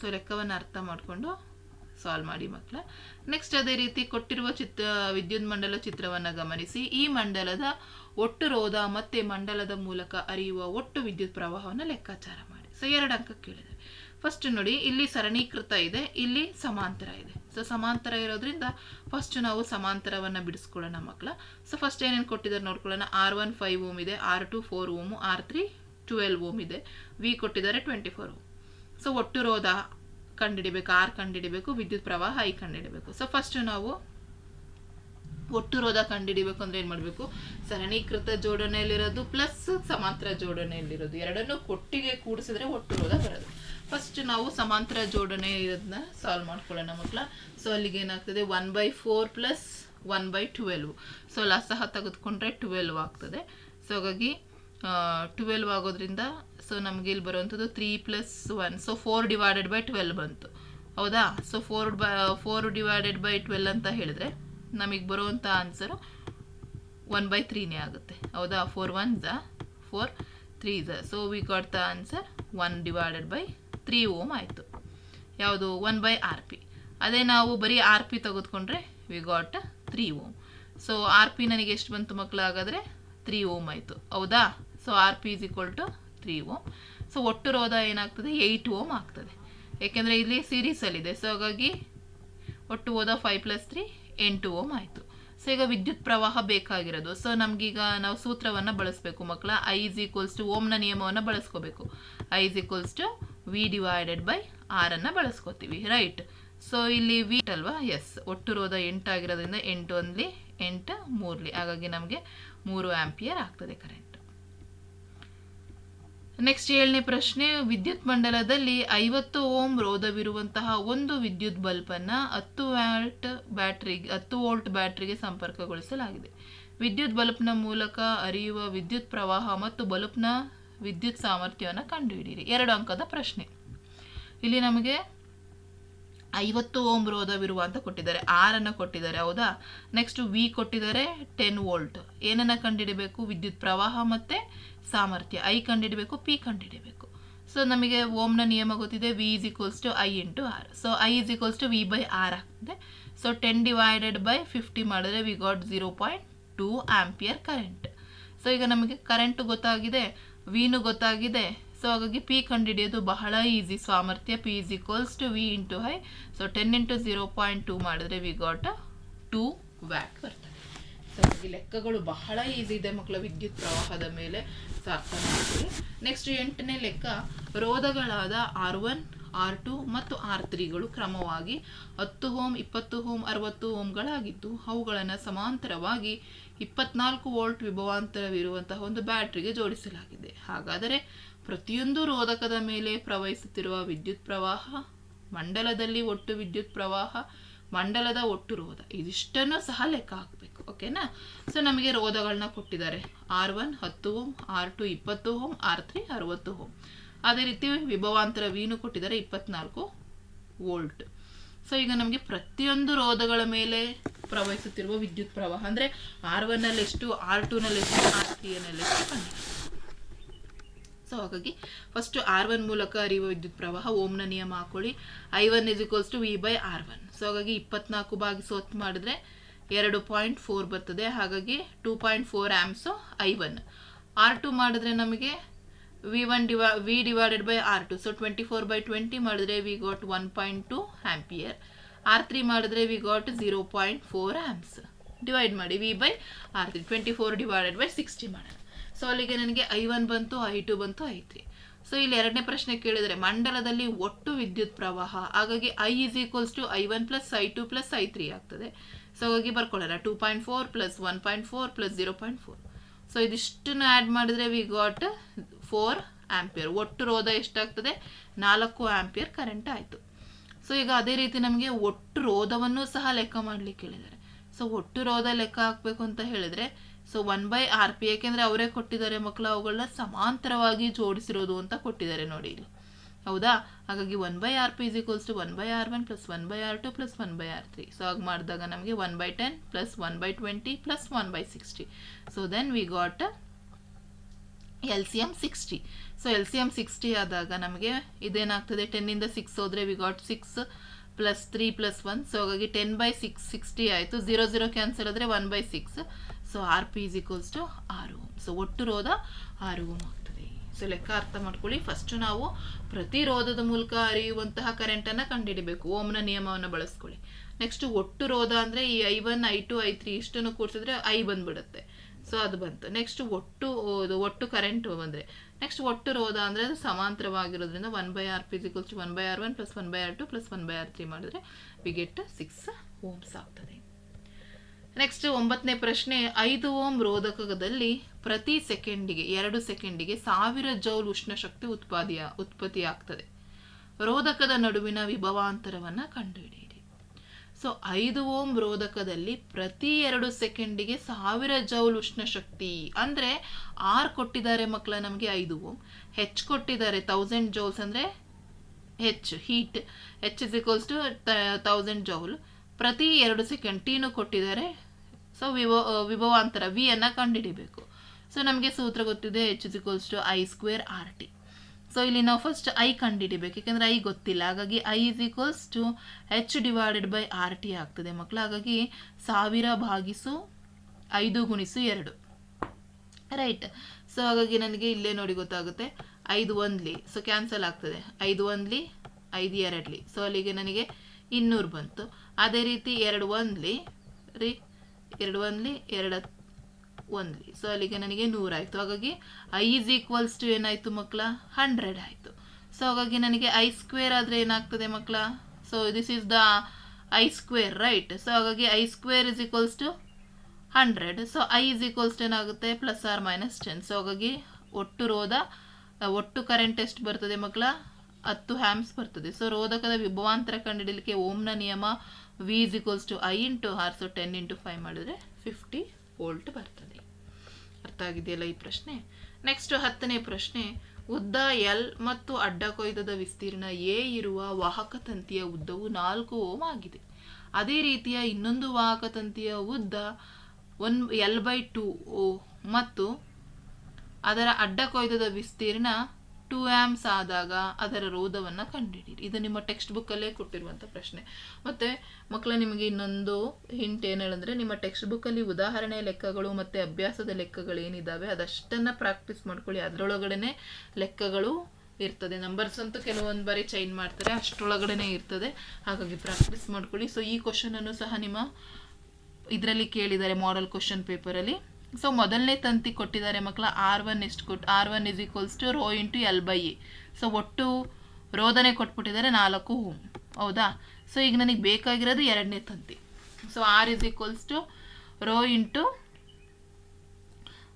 A: ಸೊ ಲೆಕ್ಕವನ್ನು ಅರ್ಥ ಮಾಡಿಕೊಂಡು ಸಾಲ್ವ್ ಮಾಡಿ ಮಕ್ಕಳ. ನೆಕ್ಸ್ಟ್ ಅದೇ ರೀತಿ ಕೊಟ್ಟಿರುವ ಚಿತ್ರ, ವಿದ್ಯುತ್ ಮಂಡಲ ಚಿತ್ರವನ್ನು ಗಮನಿಸಿ. ಈ ಮಂಡಲದ ಒಟ್ಟು ರೋಧ ಮತ್ತು ಮಂಡಲದ ಮೂಲಕ ಅರಿಯುವ ಒಟ್ಟು ವಿದ್ಯುತ್ ಪ್ರವಾಹವನ್ನು ಲೆಕ್ಕಾಚಾರ ಮಾಡಿ. ಸೊ ಎರಡು ಅಂಕ ಕೇಳಿದೆ. ಫಸ್ಟ್ ನೋಡಿ, ಇಲ್ಲಿ ಸರಣೀಕೃತ ಇದೆ, ಇಲ್ಲಿ ಸಮಾಂತರ ಇದೆ. ಸೊ ಸಮಾಂತರ ಇರೋದ್ರಿಂದ ಫಸ್ಟ್ ನಾವು ಸಮಾಂತರವನ್ನು ಬಿಡಿಸ್ಕೊಳ್ಳೋಣ ಮಕ್ಕಳ. ಸೊ ಫಸ್ಟ್ ಏನೇನು ಕೊಟ್ಟಿದ್ದಾರೆ ನೋಡ್ಕೊಳ್ಳೋಣ. ಆರ್ ಒನ್ ಫೈವ್ ಓಮ್ ಇದೆ R two four ohm R three twelve ohm ಇದೆ. ವಿ ಕೊಟ್ಟಿದ್ದಾರೆ ಟ್ವೆಂಟಿ ಫೋರ್ ಓಮ್. ಸೊ ಒಟ್ಟು ರೋಧ ಕಂಡುಹಿಡಿಬೇಕು ಆರ್ ಕಂಡುಹಿಡಿಬೇಕು ವಿದ್ಯುತ್ ಪ್ರವಾಹ ಐ ಕಂಡುಹಿಡಿಬೇಕು ಸೊ ಫಸ್ಟ್ ನಾವು ಒಟ್ಟು ರೋಧ ಕಂಡುಹಿಡಿಬೇಕು ಅಂದ್ರೆ ಏನು ಮಾಡಬೇಕು? ಸರಣೀಕೃತ ಜೋಡಣೆಯಲ್ಲಿರೋದು ಪ್ಲಸ್ ಸಮಾಂತರ ಜೋಡಣೆಯಲ್ಲಿರೋದು. ಎರಡನ್ನೂ ಕೊಟ್ಟಿಗೆ ಕೂಡಿಸಿದ್ರೆ ಒಟ್ಟು ರೋಧ ಬರೋದು. ಫಸ್ಟ್ ನಾವು ಸಮಾಂತರ ಜೋಡಣೆ ಇರೋದನ್ನ ಸಾಲ್ವ್ ಮಾಡ್ಕೊಳ್ಳೋಣ ಮಕ್ಕಳ ಸೊ ಅಲ್ಲಿಗೆ ಏನಾಗ್ತದೆ? One by four plus one by twelve so ಲಸಹ ಸಹ ತೆಗೆದುಕೊಂಡ್ರೆ ಟ್ವೆಲ್ವ್ ಆಗ್ತದೆ. ಸೊ ಹಾಗಾಗಿ ಟ್ವೆಲ್ವ್ ಆಗೋದ್ರಿಂದ ಸೊ ನಮಗೆ ಇಲ್ಲಿ ಬರುವಂಥದ್ದು three plus one so four divided by twelve ಬಂತು. ಹೌದಾ? So four by four divided by twelve ಅಂತ ಹೇಳಿದ್ರೆ, ನಮಗೆ ಬರುವಂಥ ಆನ್ಸರು ಒನ್ ಬೈ ತ್ರೀನೇ ಆಗುತ್ತೆ. ಹೌದಾ? ಫೋರ್ ಒನ್ ಝ four three ಝ so we got the answer one divided by three ohm ಆಯಿತು. ಯಾವುದು? ಒನ್ ಬೈ ಆರ್ ಪಿ ಅದೇ ನಾವು ಬರೀ ಆರ್ ಪಿ ತೆಗೆದುಕೊಂಡ್ರೆ we got three ohm. So R P ನನಗೆ ಎಷ್ಟು ಬಂತು ಮಕ್ಕಳು ಹಾಗಾದರೆ ತ್ರೀ ಓಮ್ ಆಯಿತು. ಹೌದಾ? So R P is equal to three ohm. So ಒಟ್ಟು ರೋಧ ಏನಾಗ್ತದೆ? ಏಯ್ಟ್ ಓಮ್ ಆಗ್ತದೆ. ಏಕೆಂದರೆ ಇಲ್ಲಿ ಸೀರೀಸಲ್ಲಿದೆ ಸೊ ಹಾಗಾಗಿ ಒಟ್ಟು ಓದ ಫೈವ್ ಪ್ಲಸ್ ತ್ರೀ ಎಂಟು ಓಮ್ ಆಯಿತು. ಸೊ ಈಗ ವಿದ್ಯುತ್ ಪ್ರವಾಹ ಬೇಕಾಗಿರೋದು. ಸೊ ನಮಗೀಗ ನಾವು ಸೂತ್ರವನ್ನು ಬಳಸಬೇಕು ಮಕ್ಕಳ. ಐ ಇಸ್ ಈಕ್ವಲ್ಸ್ ಟು ಓಮ್ನ ನಿಯಮವನ್ನು ಬಳಸ್ಕೋಬೇಕು. I is equals to V divided by ಆರನ್ನು ಬಳಸ್ಕೋತೀವಿ ರೈಟ್ ಸೊ ಇಲ್ಲಿ ವಿ ಅಲ್ವಾ ಎಸ್ ಒಟ್ಟು ರೋಧ ಎಂಟಾಗಿರೋದ್ರಿಂದ ಎಂಟು ಒಂದ್ಲಿ, ಎಂಟು ಮೂರ್ಲಿ. ಹಾಗಾಗಿ ನಮಗೆ ಮೂರು ಆ್ಯಂಪಿಯರ್ ಆಗ್ತದೆ ಕರೆಂಟ್ ನೆಕ್ಸ್ಟ್ ಏಳನೇ ಪ್ರಶ್ನೆ, ವಿದ್ಯುತ್ ಮಂಡಲದಲ್ಲಿ ಐವತ್ತು ಓಮ್ ರೋಧವಿರುವಂತಹ ಒಂದು ವಿದ್ಯುತ್ ಬಲ್ಬನ್ನು ಹತ್ತು ವ್ಯಾಟ್ ಬ್ಯಾಟ್ರಿಗೆ ಹತ್ತು ವೋಲ್ಟ್ ಬ್ಯಾಟ್ರಿಗೆ ಸಂಪರ್ಕಗೊಳಿಸಲಾಗಿದೆ. ವಿದ್ಯುತ್ ಬಲ್ಬ್ನ ಮೂಲಕ ಹರಿಯುವ ವಿದ್ಯುತ್ ಪ್ರವಾಹ ಮತ್ತು ಬಲ್ಬ್ನ ವಿದ್ಯುತ್ ಸಾಮರ್ಥ್ಯವನ್ನು ಕಂಡುಹಿಡಿಯಿರಿ. ಎರಡು ಅಂಕದ ಪ್ರಶ್ನೆ. ಇಲ್ಲಿ ನಮಗೆ ಐವತ್ತು ಓಮ್ ರೋಧವಿರುವ ಅಂತ ಕೊಟ್ಟಿದ್ದಾರೆ. ಆರನ್ನು ಕೊಟ್ಟಿದ್ದಾರೆ, ಹೌದಾ? ನೆಕ್ಸ್ಟ್ ವಿ ಕೊಟ್ಟಿದ್ದಾರೆ ಟೆನ್ ವೋಲ್ಟ್ ಏನನ್ನು ಕಂಡುಹಿಡಬೇಕು? ವಿದ್ಯುತ್ ಪ್ರವಾಹ ಮತ್ತು ಸಾಮರ್ಥ್ಯ. ಐ ಕಂಡುಹಿಡಬೇಕು ಪಿ ಕಂಡುಹಿಡಬೇಕು. ಸೊ ನಮಗೆ ಓಮ್ನ ನಿಯಮ ಗೊತ್ತಿದೆ V is equals to I into R so I is equals to V by R ಆಗ್ತದೆ. So ten divided by fifty ಮಾಡಿದ್ರೆ we got zero point two ampere current so ಈಗ ನಮಗೆ ಕರೆಂಟು ಗೊತ್ತಾಗಿದೆ. ವಿನು ಗೊತ್ತಾಗಿದೆ. ಸೊ ಹಾಗಾಗಿ ಪಿ ಕಂಡುಹಿಡಿಯೋದು ಬಹಳ easy ಸಾಮರ್ಥ್ಯ P is equals to V into I so ten into zero point two ಮಾಡಿದ್ರೆ ವಿ ಗಾಟ್ ಟೂ ವ್ಯಾಟ್ ಬರ್ತದೆ. ಸೊ ಹಾಗಾಗಿ ಲೆಕ್ಕಗಳು ಬಹಳ ಈಸಿ ಇದೆ ಮಕ್ಕಳ. ವಿದ್ಯುತ್ ಪ್ರವಾಹದ ಮೇಲೆ ಸೊ ನೆಕ್ಸ್ಟ್ ಎಂಟನೇ ಲೆಕ್ಕ ರೋಧಗಳಾದ ಆರ್ ಒನ್ ಆರ್ ಟು ಮತ್ತು ಆರ್ ತ್ರೀಗಳು ಕ್ರಮವಾಗಿ ಹತ್ತು ಓಮ್, ಇಪ್ಪತ್ತು ಓಮ್, ಅರವತ್ತು ಓಮ್ಗಳಾಗಿದ್ದು ಅವುಗಳನ್ನು ಸಮಾಂತರವಾಗಿ ಇಪ್ಪತ್ನಾಲ್ಕು ವೋಲ್ಟ್ ವಿಭವಾಂತರವಿರುವಂತಹ ಒಂದು ಬ್ಯಾಟ್ರಿಗೆ ಜೋಡಿಸಲಾಗಿದೆ. ಹಾಗಾದರೆ ಪ್ರತಿಯೊಂದು ರೋಧಕದ ಮೇಲೆ ಪ್ರವಹಿಸುತ್ತಿರುವ ವಿದ್ಯುತ್ ಪ್ರವಾಹ, ಮಂಡಲದಲ್ಲಿ ಒಟ್ಟು ವಿದ್ಯುತ್ ಪ್ರವಾಹ, ಮಂಡಲದ ಒಟ್ಟು ರೋಧ, ಇದಿಷ್ಟನ್ನು ಸಹ ಲೆಕ್ಕ ಹಾಕಬೇಕು, ಓಕೆನಾ? ಸೊ ನಮಗೆ ರೋಧಗಳನ್ನ ಕೊಟ್ಟಿದ್ದಾರೆ. ಆರ್ ಒನ್ ಹತ್ತು ಓಮ್, ಆರ್ ಟು ಇಪ್ಪತ್ತು ಓಮ್, ಆರ್ ತ್ರೀ ಅರವತ್ತು ಓಮ್. ಅದೇ ರೀತಿ ವಿಭವಾಂತರ ವೀನು ಕೊಟ್ಟಿದ್ದಾರೆ ಇಪ್ಪತ್ನಾಲ್ಕು ವೋಲ್ಟ್. ಸೊ ಈಗ ನಮಗೆ ಪ್ರತಿಯೊಂದು ರೋಧಗಳ ಮೇಲೆ ಪ್ರವಹಿಸುತ್ತಿರುವ ವಿದ್ಯುತ್ ಪ್ರವಾಹ. ಅಂದರೆ ಆರ್ ಒನ್ನಲ್ಲಿ ಎಷ್ಟು, ಆರ್ ಟೂನಲ್ಲಿ ಎಷ್ಟು, ಆರ್ ತ್ರೀನಲ್ಲಿ ಎಷ್ಟು ಕಂಡು ಸೊ ಹಾಗಾಗಿ ಫಸ್ಟ್ ಆರ್ ಒನ್ ಮೂಲಕ ಹರಿಯುವ ವಿದ್ಯುತ್ ಪ್ರವಾಹ, ಓಮ್ನ ನಿಯಮ ಹಾಕೊಳ್ಳಿ. I one is equals to V by R one. So ಹಾಗಾಗಿ ಇಪ್ಪತ್ನಾಲ್ಕು ಭಾಗಿಸು ಹೊತ್ತು ಮಾಡಿದ್ರೆ ಎರಡು ಪಾಯಿಂಟ್ ಫೋರ್ ಬರ್ತದೆ. ಹಾಗಾಗಿ two point four amps I one. R two ಮಾಡಿದ್ರೆ ನಮಗೆ V one D Y V divided by R two so twenty four by twenty ಮಾಡಿದ್ರೆ we got one point two ampere R three ಮಾಡಿದ್ರೆ we got zero point four amps divide ಮಾಡಿ V by R three twenty four divided by sixty ಮಾಡೋಣ. So ಅಲ್ಲಿಗೆ ನನಗೆ I one ಬಂತು I two ಬಂತು I three so ಇಲ್ಲಿ ಎರಡನೇ ಪ್ರಶ್ನೆ ಕೇಳಿದರೆ, ಮಂಡಲದಲ್ಲಿ ಒಟ್ಟು ವಿದ್ಯುತ್ ಪ್ರವಾಹ, ಹಾಗಾಗಿ I is equals to I one plus I two plus I three ಆಗ್ತದೆ. ಸೊ ಹಾಗಾಗಿ ಬರ್ಕೊಳ್ಳೋಣ. Two point four plus one point four plus zero point four so ಇದಿಷ್ಟನ್ನು ಆ್ಯಡ್ ಮಾಡಿದ್ರೆ ವಿ ಗಾಟ್ ಫೋರ್ ಆ್ಯಂಪಿಯರ್ ಒಟ್ಟು ರೋಧ ಎಷ್ಟಾಗ್ತದೆ? ನಾಲ್ಕು ಆ್ಯಂಪಿಯರ್ ಕರೆಂಟ್ ಆಯಿತು. So ಈಗ ಅದೇ ರೀತಿ ನಮಗೆ ಒಟ್ಟು ರೋಧವನ್ನು ಸಹ ಲೆಕ್ಕ ಮಾಡಲಿಕ್ಕೆ ಹೇಳಿದ್ದಾರೆ. ಸೊ ಒಟ್ಟು ರೋಧ ಲೆಕ್ಕ ಹಾಕಬೇಕು ಅಂತ ಹೇಳಿದರೆ so one by R P ಯಾಕೆಂದರೆ ಅವರೇ ಕೊಟ್ಟಿದ್ದಾರೆ ಮಕ್ಕಳು, ಅವುಗಳನ್ನ ಸಮಾಂತರವಾಗಿ ಜೋಡಿಸಿರೋದು ಅಂತ ಕೊಟ್ಟಿದ್ದಾರೆ ನೋಡಿ ಇಲ್ಲಿ. ಹೌದಾ? ಹಾಗಾಗಿ one by R P is equals to one by R one plus one by R two plus one by R three so ಹಾಗೆ ಮಾಡಿದಾಗ ನಮಗೆ one by ten plus one by twenty plus one by sixty so then we got L C M sixty so L C M sixty ಆದಾಗ ನಮಗೆ ಇದೇನಾಗ್ತದೆ? ಟೆನ್ನಿಂದ six ಹೋದರೆ we got six plus three plus one so ಹಾಗಾಗಿ ten by six sixty ಆಯಿತು. Zero zero cancel ಆದರೆ one by six so R P is equals to ಆರು ohm so ಒಟ್ಟು ರೋಧ ಆರು ಓಮ್ ಆಗ್ತದೆ. ಸೊ ಲೆಕ್ಕ ಅರ್ಥ ಮಾಡ್ಕೊಳ್ಳಿ. ಫಸ್ಟು ನಾವು ಪ್ರತಿ ರೋಧದ ಮೂಲಕ ಹರಿಯುವಂತಹ ಕರೆಂಟನ್ನು ಕಂಡುಹಿಡಬೇಕು. ಓಮ್ನ ನಿಯಮವನ್ನು ಬಳಸ್ಕೊಳ್ಳಿ. ನೆಕ್ಸ್ಟ್ ಒಟ್ಟು ರೋಧ ಅಂದರೆ ಈ I one I two I three ಇಷ್ಟನ್ನು ಕೂಡಿಸಿದ್ರೆ ಐ ಬಂದ್ಬಿಡುತ್ತೆ. ಸೊ ಅದು ಬಂತು. ನೆಕ್ಸ್ಟ್ ಒಟ್ಟು ಒಟ್ಟು ಕರೆಂಟ್ ಬಂದರೆ. ನೆಕ್ಸ್ಟ್ ಒಟ್ಟು ರೋಧ ಅಂದರೆ ಅದು ಸಮಾಂತರವಾಗಿರೋದ್ರಿಂದ one by R P equals one by R one plus one by R two plus one by R three ಮಾಡಿದ್ರೆ ವಿ ಗೆಟ್ ಸಿಕ್ಸ್ ಓಮ್ಸ್ ಆಗ್ತದೆ. ನೆಕ್ಸ್ಟ್ ಒಂಬತ್ತನೇ ಪ್ರಶ್ನೆ, ಐದು ಓಮ್ ರೋಧಕದಲ್ಲಿ ಪ್ರತಿ ಸೆಕೆಂಡಿಗೆ, ಎರಡು ಸೆಕೆಂಡಿಗೆ ಸಾವಿರ ಜೌಲ್ ಉಷ್ಣ ಶಕ್ತಿ ಉತ್ಪಾದಿಯ, ಉತ್ಪತ್ತಿಯಾಗ್ತದೆ. ರೋಧಕದ ನಡುವಿನ ವಿಭವಾಂತರವನ್ನು ಕಂಡುಹಿಡಿಯಿರಿ. ಸೊ ಐದು ಓಮ್ ರೋಧಕದಲ್ಲಿ ಪ್ರತಿ ಎರಡು ಸೆಕೆಂಡಿಗೆ ಸಾವಿರ ಜೌಲ್ ಉಷ್ಣ ಶಕ್ತಿ ಅಂದರೆ ಆರ್ ಕೊಟ್ಟಿದ್ದಾರೆ ಮಕ್ಕಳ ನಮಗೆ ಐದು ಓಮ್. ಹೆಚ್ ಕೊಟ್ಟಿದ್ದಾರೆ ತೌಸಂಡ್ ಜೌಲ್ಸ್ ಅಂದರೆ H heat H is equals to thousand joule ಪ್ರತಿ ಎರಡು ಸೆಕೆಂಡ್ ಟೀನು ಕೊಟ್ಟಿದ್ದಾರೆ. ಸೊ ವಿವೋ ವಿಭವಾಂತರ ವಿಯನ್ನು ಕಂಡುಹಿಡಿಬೇಕು. ಸೊ ನಮಗೆ ಸೂತ್ರ ಗೊತ್ತಿದೆ H is equals to I square R T so ಇಲ್ಲಿ ನಾವು ಫಸ್ಟ್ ಐ ಕಂಡುಹಿಡಿಬೇಕು ಯಾಕೆಂದರೆ ಐ ಗೊತ್ತಿಲ್ಲ. ಹಾಗಾಗಿ I is equals to H divided by R T ಆಗ್ತದೆ ಮಕ್ಕಳು ಹಾಗಾಗಿ ಸಾವಿರ ಭಾಗಿಸು ಐದು ಗುಣಿಸು ಎರಡು. ರೈಟ್ ಸೊ ಹಾಗಾಗಿ ನನಗೆ ಇಲ್ಲೇ ನೋಡಿ ಗೊತ್ತಾಗುತ್ತೆ. ಐದು ಒಂದ್ಲಿ. ಸೊ ಕ್ಯಾನ್ಸಲ್ ಆಗ್ತದೆ. ಐದು ಒಂದ್ಲಿ, ಐದು ಎರಡ್ಲಿ. ಸೊ ಅಲ್ಲಿಗೆ ನನಗೆ ಇನ್ನೂರು ಬಂತು. ಅದೇ ರೀತಿ ಎರಡು ಒಂದ್ಲಿ, ರೀ, ಎರಡು ಒಂದ್ಲಿ ಎರಡು ಒಂದ್ಲಿ ಸೊ ಅಲ್ಲಿಗೆ ನನಗೆ ನೂರಾಯಿತು ಹಾಗಾಗಿ ಐ ಈಸ್ ಈಕ್ವಲ್ಸ್ ಟು ಏನಾಯಿತು ಮಕ್ಕಳ? ಹಂಡ್ರೆಡ್ ಆಯಿತು. ಸೊ ಹಾಗಾಗಿ ನನಗೆ ಐ ಸ್ಕ್ವೇರ್ ಆದರೆ ಏನಾಗ್ತದೆ ಮಕ್ಕಳ? So this is the I square right so ಹಾಗಾಗಿ I square is equals to hundred so I is equals ಏನಾಗುತ್ತೆ? Plus R minus ten so ಹಾಗಾಗಿ ಒಟ್ಟು ರೋದ ಒಟ್ಟು ಕರೆಂಟ್ ಎಷ್ಟು ಬರ್ತದೆ ಮಕ್ಕಳ? ಹತ್ತು ಹ್ಯಾಮ್ಸ್ ಬರ್ತದೆ. ಸೊ ರೋಧಕದ ವಿಭವಾಂತರ ಕಂಡುಹಿಡಲಿಕ್ಕೆ ಓಮ್ನ ನಿಯಮ V is equals to I into R so ten into five ಮಾಡಿದ್ರೆ ಫಿಫ್ಟಿ ವೋಲ್ಟ್ ಬರ್ತದೆ. ಅರ್ಥ ಆಗಿದೆಯಲ್ಲ ಈ ಪ್ರಶ್ನೆ? ನೆಕ್ಸ್ಟ್ ಹತ್ತನೇ ಪ್ರಶ್ನೆ, ಉದ್ದ ಎಲ್ ಮತ್ತು ಅಡ್ಡ ಕೊಯ್ದದ ವಿಸ್ತೀರ್ಣ ಎ ಇರುವ ವಾಹಕ ತಂತಿಯ ಉದ್ದವು ನಾಲ್ಕು ಓಮ್ ಆಗಿದೆ. ಅದೇ ರೀತಿಯ ಇನ್ನೊಂದು ವಾಹಕ ತಂತಿಯ ಉದ್ದ ಒನ್, ಎಲ್ ಬೈ ಟು ಓ ಮತ್ತು ಅದರ ಅಡ್ಡ ಕೊಯ್ದದ ವಿಸ್ತೀರ್ಣ ಟೂ ಆ್ಯಮ್ಸ್ ಆದಾಗ ಅದರ ರೋಧವನ್ನು ಕಂಡುಹಿಡಿಯಿರಿ ಇದು ನಿಮ್ಮ ಟೆಕ್ಸ್ಟ್ ಬುಕ್ಕಲ್ಲೇ ಕೊಟ್ಟಿರುವಂಥ ಪ್ರಶ್ನೆ. ಮತ್ತು ಮಕ್ಕಳ ನಿಮಗೆ ಇನ್ನೊಂದು ಹಿಂಟ್ ಏನು ಹೇಳಂದ್ರೆ, ನಿಮ್ಮ ಟೆಕ್ಸ್ಟ್ ಬುಕ್ಕಲ್ಲಿ ಉದಾಹರಣೆ ಲೆಕ್ಕಗಳು ಮತ್ತು ಅಭ್ಯಾಸದ ಲೆಕ್ಕಗಳು ಏನಿದ್ದಾವೆ ಅದಷ್ಟನ್ನು ಪ್ರಾಕ್ಟೀಸ್ ಮಾಡ್ಕೊಳ್ಳಿ. ಅದರೊಳಗಡೆ ಲೆಕ್ಕಗಳು ಇರ್ತದೆ. ನಂಬರ್ಸ್ ಅಂತೂ ಕೆಲವೊಂದು ಬಾರಿ ಚೈನ್ ಮಾಡ್ತಾರೆ ಅಷ್ಟರೊಳಗಡೆ ಇರ್ತದೆ. ಹಾಗಾಗಿ ಪ್ರಾಕ್ಟೀಸ್ ಮಾಡ್ಕೊಳ್ಳಿ. ಸೊ ಈ ಕ್ವಶನನ್ನು ಸಹ ನಿಮ್ಮ ಇದರಲ್ಲಿ ಕೇಳಿದ್ದಾರೆ ಮಾಡೆಲ್ ಕ್ವಶನ್ ಪೇಪರಲ್ಲಿ ಸೊ ಮೊದಲನೇ ತಂತಿ ಕೊಟ್ಟಿದ್ದಾರೆ ಮಕ್ಕಳ ಆರ್ ಒನ್ ಎಷ್ಟು ಕೊಟ್ಟು R one is equals to rho into L by A so ಒಟ್ಟು ರೋದನೆ ಕೊಟ್ಬಿಟ್ಟಿದ್ದಾರೆ ನಾಲ್ಕು ಓಮ್. ಹೌದಾ? ಸೊ ಈಗ ನನಗೆ ಬೇಕಾಗಿರೋದು ಎರಡನೇ ತಂತಿ. So R is equals to rho into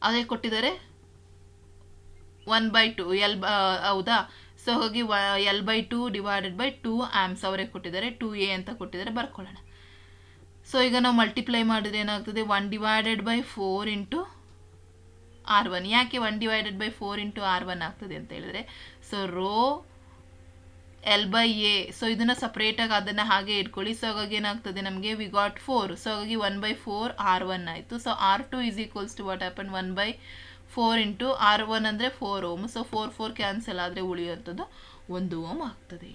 A: ಅದೇ ಕೊಟ್ಟಿದ್ದಾರೆ ಒನ್ ಬೈ ಟು ಎಲ್ ಹೌದಾ? ಸೊ ಹೋಗಿ L by two divided by two amps ಅವರೇ ಕೊಟ್ಟಿದ್ದಾರೆ ಟು ಎ ಅಂತ ಕೊಟ್ಟಿದ್ದಾರೆ, ಬರ್ಕೊಳ್ಳೋಣ. ಸೊ ಈಗ ನಾವು ಮಲ್ಟಿಪ್ಲೈ ಮಾಡಿದ್ರೆ ಏನಾಗ್ತದೆ? One divided by four into R one ಯಾಕೆ one divided by four into R one ಆಗ್ತದೆ ಅಂತ ಹೇಳಿದ್ರೆ? So rho L by A so ಇದನ್ನು ಸಪ್ರೇಟಾಗಿ ಅದನ್ನು ಹಾಗೆ ಇಟ್ಕೊಳ್ಳಿ. ಸೊ ಹಾಗಾಗಿ ಏನಾಗ್ತದೆ ನಮಗೆ? ವಿ ಗಾಟ್ ಫೋರ್ ಸೊ ಹಾಗಾಗಿ one by four R one ಆಯಿತು. So R two is equals to what happen one by four into R one ಅಂದರೆ four ohm. So four four cancel ಆದರೆ ಉಳಿಯುವಂಥದ್ದು ಒಂದು ಓಮ್ ಆಗ್ತದೆ.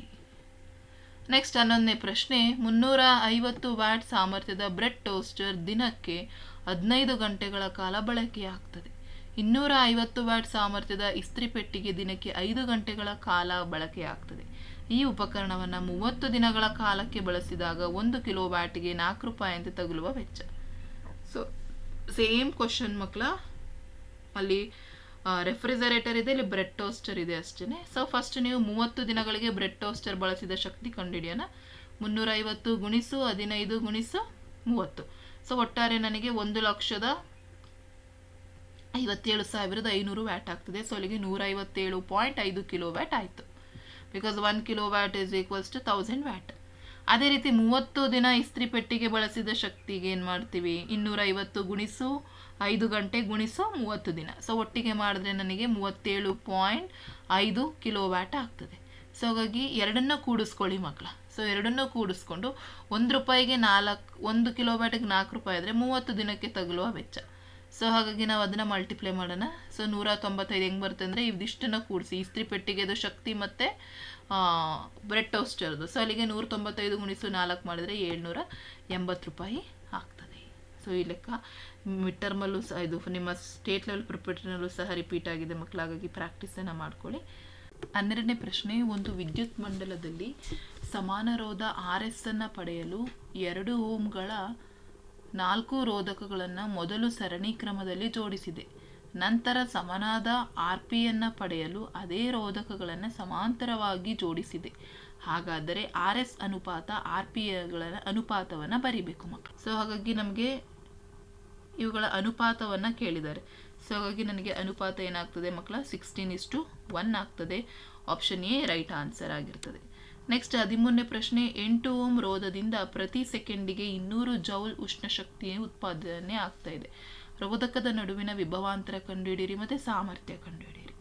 A: Next ಹನ್ನೊಂದನೇ ಪ್ರಶ್ನೆ ಮುನ್ನೂರ ಐವತ್ತು ವ್ಯಾಟ್ ಸಾಮರ್ಥ್ಯದ ಬ್ರೆಡ್ ಟೋಸ್ಟರ್ ದಿನಕ್ಕೆ ಹದಿನೈದು ಗಂಟೆಗಳ ಕಾಲ ಬಳಕೆಯಾಗ್ತದೆ. ಇನ್ನೂರ ಐವತ್ತು ವ್ಯಾಟ್ ಸಾಮರ್ಥ್ಯದ ಇಸ್ತ್ರಿ ಪೆಟ್ಟಿಗೆ ದಿನಕ್ಕೆ ಐದು ಗಂಟೆಗಳ ಕಾಲ ಬಳಕೆಯಾಗ್ತದೆ. ಈ ಉಪಕರಣವನ್ನು ಮೂವತ್ತು ದಿನಗಳ ಕಾಲಕ್ಕೆ ಬಳಸಿದಾಗ ಒಂದು ಕಿಲೋ ವ್ಯಾಟ್ಗೆ ನಾಲ್ಕು ರೂಪಾಯಿ ಅಂತ ತಗುಲುವ ವೆಚ್ಚ. ಸೊ ಸೇಮ್ ಕ್ವಶನ್ ಮಕ್ಕಳ ಅಲ್ಲಿ ರೆಫ್ರಿಜರೇಟರ್ ಇದೆ, ಇಲ್ಲಿ ಬ್ರೆಡ್ ಟೋಸ್ಟರ್ ಇದೆ ಅಷ್ಟೇ ಸೊ ಫಸ್ಟ್ ನೀವು ಮೂವತ್ತು ದಿನಗಳಿಗೆ ಬ್ರೆಡ್ ಟೋಸ್ಟರ್ ಬಳಸಿದ ಶಕ್ತಿ ಕಂಡುಹಿಡಿಯೋಣ. ಮುನ್ನೂರೈವತ್ತು ಗುಣಿಸು, ಹದಿನೈದು ಗುಣಿಸು, ಮೂವತ್ತು. ಸೊ ಒಟ್ಟಾರೆ ನನಗೆ ಒಂದು ಲಕ್ಷದ ಐವತ್ತೇಳು ಸಾವಿರದ ಐನೂರು ವ್ಯಾಟ್ ಆಗ್ತದೆ. ಸೊ ಅಲ್ಲಿಗೆ ನೂರೈವತ್ತೇಳು ಪಾಯಿಂಟ್ ಐದು ಕಿಲೋ ವ್ಯಾಟ್ ಆಯಿತು. Because one kilo watt is equals to thousand watt. ಅದೇ ರೀತಿ ಮೂವತ್ತು ದಿನ ಇಸ್ತ್ರಿ ಪೆಟ್ಟಿಗೆ ಬಳಸಿದ ಶಕ್ತಿಗೆ ಏನು ಮಾಡ್ತೀವಿ? ಇನ್ನೂರೈವತ್ತು ಗುಣಿಸು ಐದು ಗಂಟೆ ಗುಣಿಸು ಮೂವತ್ತು ದಿನ. ಸೊ ಒಟ್ಟಿಗೆ ಮಾಡಿದ್ರೆ ನನಗೆ ಮೂವತ್ತೇಳು ಪಾಯಿಂಟ್ ಐದು ಕಿಲೋ ವ್ಯಾಟ್ ಆಗ್ತದೆ. ಸೊ ಹಾಗಾಗಿ ಎರಡನ್ನು ಕೂಡಿಸ್ಕೊಳ್ಳಿ ಮಕ್ಕಳ. ಸೊ ಎರಡನ್ನೂ ಕೂಡಿಸ್ಕೊಂಡು ಒಂದು ರೂಪಾಯಿಗೆ ನಾಲ್ಕು, ಒಂದು ಕಿಲೋ ವ್ಯಾಟಿಗೆ ನಾಲ್ಕು ರೂಪಾಯಿ ಆದರೆ ಮೂವತ್ತು ದಿನಕ್ಕೆ ತಗಲುವ ವೆಚ್ಚ. ಸೊ ಹಾಗಾಗಿ ನಾವು ಅದನ್ನು ಮಲ್ಟಿಪ್ಲೈ ಮಾಡೋಣ. ಸೊ ನೂರ ತೊಂಬತ್ತೈದು ಹೆಂಗೆ ಬರುತ್ತೆ ಅಂದರೆ ಇದಿಷ್ಟನ್ನು ಕೂಡಿಸಿ. ಇಸ್ತ್ರಿ ಪೆಟ್ಟಿಗೆದು ಶಕ್ತಿ ಮತ್ತು ಬ್ರೆಡ್ ಟೋಸ್ಟರ್ದು ಸೊ ಅಲ್ಲಿಗೆ ನೂರ ತೊಂಬತ್ತೈದು ಗುಣಿಸು ನಾಲ್ಕು ಮಾಡಿದರೆ ಏಳ್ನೂರ ಎಂಬತ್ತು ರೂಪಾಯಿ ಸೊ ಈ ಲೆಕ್ಕ ಮಿಡ್ ಟರ್ಮಲ್ಲೂ ಸಹ, ಇದು ನಿಮ್ಮ ಸ್ಟೇಟ್ ಲೆವೆಲ್ ಪ್ರಿಪರೇಟರ್ನಲ್ಲೂ ಸಹ ರಿಪೀಟ್ ಆಗಿದೆ ಮಕ್ಕಳು ಹಾಗಾಗಿ ಪ್ರಾಕ್ಟೀಸನ್ನು ಮಾಡ್ಕೊಳ್ಳಿ. ಹನ್ನೆರಡನೇ ಪ್ರಶ್ನೆ, ಒಂದು ವಿದ್ಯುತ್ ಮಂಡಲದಲ್ಲಿ ಸಮಾನ ರೋಧ ಆರ್ ಎಸ್ ಅನ್ನು ಪಡೆಯಲು ಎರಡು ಓಮ್ಗಳ ನಾಲ್ಕು ರೋಧಕಗಳನ್ನು ಮೊದಲು ಸರಣಿ ಕ್ರಮದಲ್ಲಿ ಜೋಡಿಸಿದೆ. ನಂತರ ಸಮನಾದ ಆರ್ ಪಿಯನ್ನು ಪಡೆಯಲು ಅದೇ ರೋಧಕಗಳನ್ನು ಸಮಾಂತರವಾಗಿ ಜೋಡಿಸಿದೆ. ಹಾಗಾದರೆ ಆರ್ ಎಸ್ ಅನುಪಾತ ಆರ್ ಪಿಗಳ ಅನುಪಾತವನ್ನು ಬರಿಬೇಕು ಮಕ್ಕಳು ಸೊ ಹಾಗಾಗಿ ನಮಗೆ ಇವುಗಳ ಅನುಪಾತವನ್ನು ಕೇಳಿದ್ದಾರೆ. ಸೊ ಹಾಗಾಗಿ ನನಗೆ ಅನುಪಾತ ಏನಾಗ್ತದೆ ಮಕ್ಕಳ? ಸಿಕ್ಸ್ಟೀನ್ ಇಸ್ಟು ಒನ್ ಆಗ್ತದೆ. ಆಪ್ಷನ್ ಎ ರೈಟ್ ಆನ್ಸರ್ ಆಗಿರ್ತದೆ. ನೆಕ್ಸ್ಟ್ ಹದಿಮೂರನೇ ಪ್ರಶ್ನೆ, ಎಂಟು ಓಮ್ ರೋಧದಿಂದ ಪ್ರತಿ ಸೆಕೆಂಡಿಗೆ ಇನ್ನೂರು ಜೌಲ್ ಉಷ್ಣ ಶಕ್ತಿಯ ಉತ್ಪಾದನೆ ಆಗ್ತಾ ಇದೆ. ರೋಧಕದ ನಡುವಿನ ವಿಭವಾಂತರ ಕಂಡುಹಿಡಿಯಿರಿ ಮತ್ತು ಸಾಮರ್ಥ್ಯ ಕಂಡುಹಿಡಿಯಿರಿ.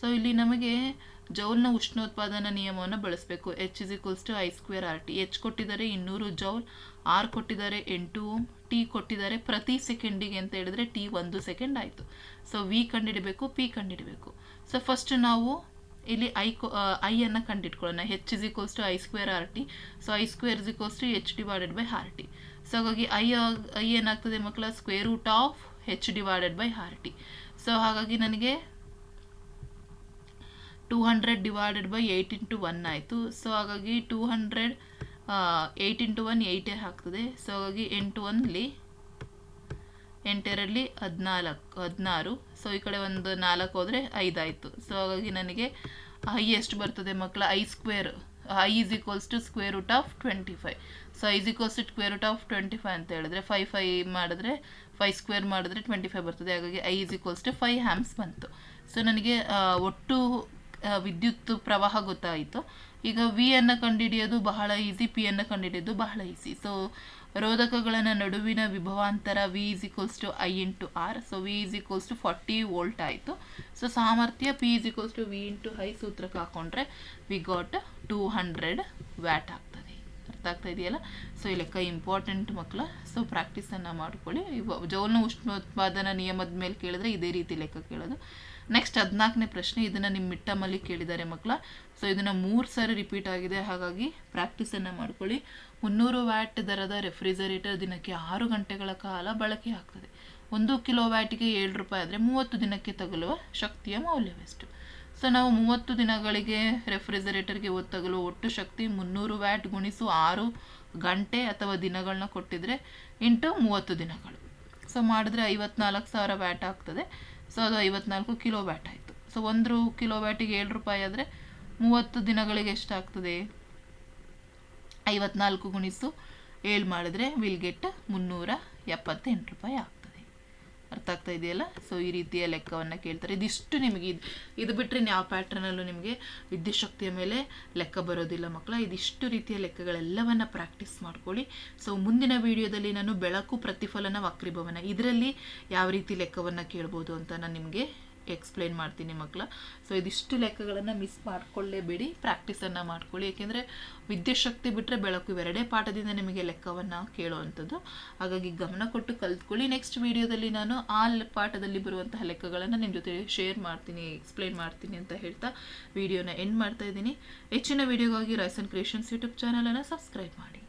A: ಸೊ ಇಲ್ಲಿ ನಮಗೆ ಜೌಲ್ನ ಉಷ್ಣೋತ್ಪಾದನಾ ನಿಯಮವನ್ನು ಬಳಸಬೇಕು. H is equals to I square R T H ಕೊಟ್ಟಿದ್ದಾರೆ, ಇನ್ನೂರು ಜೌಲ್. ಆರ್ ಕೊಟ್ಟಿದ್ದಾರೆ, ಎಂಟು ಓಮ್. ಟಿ ಕೊಟ್ಟಿದ್ದಾರೆ ಪ್ರತಿ ಸೆಕೆಂಡಿಗೆ ಅಂತ ಹೇಳಿದ್ರೆ ಟಿ ಒಂದು ಸೆಕೆಂಡ್ ಆಯಿತು. ಸೊ ವಿ ಕಂಡಿಡಬೇಕು ಪಿ ಕಂಡಿಡಬೇಕು. ಸೊ ಫಸ್ಟ್ ನಾವು ಇಲ್ಲಿ ಐ ಐ ಅನ್ನು ಕಂಡಿಟ್ಕೊಳ್ಳೋಣ. H is equals to I square R T so I square is equals to H divided by R T so ಹಾಗಾಗಿ ಐ ಐ ಏನಾಗ್ತದೆ ಮಕ್ಕಳ? Square root of H divided by R T so ಹಾಗಾಗಿ ನನಗೆ two hundred divided by eight into one ಆಯಿತು. So ಹಾಗಾಗಿ two hundred eight into one ಏಯ್ಟೇ ಆಗ್ತದೆ so ಹಾಗಾಗಿ ಎಂಟು ಒನ್ಲಿ ಎಂಟರಲ್ಲಿ ಹದಿನಾಲ್ಕು, ಹದಿನಾರು. ಸೊ ಈ ಕಡೆ ಒಂದು ನಾಲ್ಕು ಹೋದರೆ ಐದಾಯಿತು ಸೊ ಹಾಗಾಗಿ ನನಗೆ ಐ ಎಷ್ಟು ಬರ್ತದೆ ಮಕ್ಕಳ I square I is equals to square root of twenty five so I is equals to square root of twenty five ಅಂತ ಹೇಳಿದ್ರೆ ಫೈವ್ ಫೈ ಮಾಡಿದ್ರೆ ಫೈ ಸ್ಕ್ವೇರ್ ಮಾಡಿದ್ರೆ ಟ್ವೆಂಟಿ ಫೈವ್ ಬರ್ತದೆ. ಹಾಗಾಗಿ I is equals to five amps ಬಂತು. So ನನಗೆ ಒಟ್ಟು ವಿದ್ಯುತ್ ಪ್ರವಾಹ ಗೊತ್ತಾಯಿತು. ಈಗ ವಿ ಅನ್ನು ಕಂಡುಹಿಡಿಯೋದು ಬಹಳ ಈಸಿ ಪಿ ಅನ್ನು ಕಂಡುಹಿಡಿಯೋದು ಬಹಳ ಈಸಿ ಸೊ ರೋಧಕಗಳ ನಡುವಿನ ವಿಭವಾಂತರ V is equals to I into R so V is equals to forty volt ಆಯಿತು. ಸೊ ಸಾಮರ್ಥ್ಯ P is equals to V into I ಸೂತ್ರಕ್ಕೆ ಹಾಕೊಂಡ್ರೆ we got two hundred watt ಆಗ್ತದೆ. ಅರ್ಥ ಆಗ್ತಾ ಇದೆಯಲ್ಲ? ಸೊ ಈ ಲೆಕ್ಕ ಇಂಪಾರ್ಟೆಂಟ್ ಮಕ್ಕಳ ಸೊ ಪ್ರಾಕ್ಟೀಸನ್ನು ಮಾಡ್ಕೊಳ್ಳಿ. ಇವ ಜೌಲ್ನ ಉಷ್ಣೋತ್ಪಾದನಾ ನಿಯಮದ ಮೇಲೆ ಕೇಳಿದ್ರೆ ಇದೇ ರೀತಿ ಲೆಕ್ಕ ಕೇಳೋದು. ನೆಕ್ಸ್ಟ್ ಹದಿನಾಲ್ಕನೇ ಪ್ರಶ್ನೆ ಇದನ್ನು ನಿಮ್ಮ ಮಿಟ್ಟಮಲ್ಲಿ ಕೇಳಿದ್ದಾರೆ ಮಕ್ಕಳ. ಸೊ ಇದನ್ನು ಮೂರು ಸಾರಿ ರಿಪೀಟ್ ಆಗಿದೆ. ಹಾಗಾಗಿ ಪ್ರಾಕ್ಟೀಸನ್ನು ಮಾಡ್ಕೊಳ್ಳಿ. ಮುನ್ನೂರು ವ್ಯಾಟ್ ದರದ ರೆಫ್ರಿಜರೇಟರ್ ದಿನಕ್ಕೆ ಆರು ಗಂಟೆಗಳ ಕಾಲ ಬಳಕೆ ಆಗ್ತದೆ. ಒಂದು ಕಿಲೋ ವ್ಯಾಟಿಗೆ ಏಳು ರೂಪಾಯಿ ಆದರೆ ಮೂವತ್ತು ದಿನಕ್ಕೆ ತಗಲುವ ಶಕ್ತಿಯ ಮೌಲ್ಯವೆಷ್ಟು? ಸೊ ನಾವು ಮೂವತ್ತು ದಿನಗಳಿಗೆ ರೆಫ್ರಿಜರೇಟರ್ಗೆ ಒತ್ತಗಲು ಒಟ್ಟು ಶಕ್ತಿ ಮುನ್ನೂರು ವ್ಯಾಟ್ ಗುಣಿಸು ಆರು ಗಂಟೆ ಅಥವಾ ದಿನಗಳನ್ನ ಕೊಟ್ಟಿದ್ರೆ ಇಂಟು ಮೂವತ್ತು ದಿನಗಳು. ಸೊ ಮಾಡಿದ್ರೆ ಐವತ್ನಾಲ್ಕು ಸಾವಿರ ವ್ಯಾಟ್ ಆಗ್ತದೆ. ಸೊ ಅದು ಐವತ್ನಾಲ್ಕು ಕಿಲೋ ವ್ಯಾಟ್ ಆಯಿತು. ಸೊ ಒಂದು ಕಿಲೋ ಬ್ಯಾಟಿಗೆ ಏಳು ರೂಪಾಯಿ ಆದರೆ ಮೂವತ್ತು ದಿನಗಳಿಗೆ ಎಷ್ಟಾಗ್ತದೆ? ಐವತ್ನಾಲ್ಕು ಗುಣಿಸು ಏಳು ಮಾಡಿದ್ರೆ ವಿಲ್ ಗೆಟ್ ಮುನ್ನೂರ ಎಪ್ಪತ್ತೆಂಟು ರೂಪಾಯಿ ಆಗ್ತದೆ ಅರ್ಥ ಆಗ್ತಾ ಇದೆಯಲ್ಲ? ಸೊ ಈ ರೀತಿಯ ಲೆಕ್ಕವನ್ನು ಕೇಳ್ತಾರೆ. ಇದಿಷ್ಟು ನಿಮಗೆ ಇದು ಇದು ಬಿಟ್ಟರೆ ಯಾವ ಪ್ಯಾಟ್ರನಲ್ಲೂ ನಿಮಗೆ ವಿದ್ಯುತ್ ಮೇಲೆ ಲೆಕ್ಕ ಬರೋದಿಲ್ಲ ಮಕ್ಕಳ. ಇದಿಷ್ಟು ರೀತಿಯ ಲೆಕ್ಕಗಳೆಲ್ಲವನ್ನು ಪ್ರಾಕ್ಟೀಸ್ ಮಾಡ್ಕೊಳ್ಳಿ. ಸೊ ಮುಂದಿನ ವಿಡಿಯೋದಲ್ಲಿ ನಾನು ಬೆಳಕು ಪ್ರತಿಫಲನ ವಕ್ರಿಭವನ ಇದರಲ್ಲಿ ಯಾವ ರೀತಿ ಲೆಕ್ಕವನ್ನು ಕೇಳ್ಬೋದು ಅಂತ ನಾನು ನಿಮಗೆ ಎಕ್ಸ್ಪ್ಲೈನ್ ಮಾಡ್ತೀನಿ ಮಕ್ಕಳ ಸೊ ಇದಿಷ್ಟು ಲೆಕ್ಕಗಳನ್ನು ಮಿಸ್ ಮಾಡ್ಕೊಳ್ಳೇಬೇಡಿ ಪ್ರಾಕ್ಟೀಸನ್ನು ಮಾಡ್ಕೊಳ್ಳಿ. ಏಕೆಂದರೆ ವಿದ್ಯುತ್ ಬಿಟ್ಟರೆ ಬೆಳಕು ಇವೆರಡೇ ಪಾಠದಿಂದ ನಿಮಗೆ ಲೆಕ್ಕವನ್ನು ಕೇಳುವಂಥದ್ದು. ಹಾಗಾಗಿ ಗಮನ ಕೊಟ್ಟು ಕಲ್ತ್ಕೊಳ್ಳಿ. ನೆಕ್ಸ್ಟ್ ವಿಡಿಯೋದಲ್ಲಿ ನಾನು ಆ ಪಾಠದಲ್ಲಿ ಬರುವಂತಹ ಲೆಕ್ಕಗಳನ್ನು ನಿಮ್ಮ ಜೊತೆ ಶೇರ್ ಮಾಡ್ತೀನಿ ಎಕ್ಸ್ಪ್ಲೈನ್ ಮಾಡ್ತೀನಿ ಅಂತ ಹೇಳ್ತಾ ವಿಡಿಯೋನ ಎಂಡ್ ಮಾಡ್ತಾ ಇದ್ದೀನಿ. ಹೆಚ್ಚಿನ ವಿಡಿಯೋಗಾಗಿ ರೈಸನ್ ಕ್ರಿಯೇಷನ್ಸ್ ಯೂಟ್ಯೂಬ್ ಚಾನಲನ್ನು ಸಬ್ಸ್ಕ್ರೈಬ್ ಮಾಡಿ.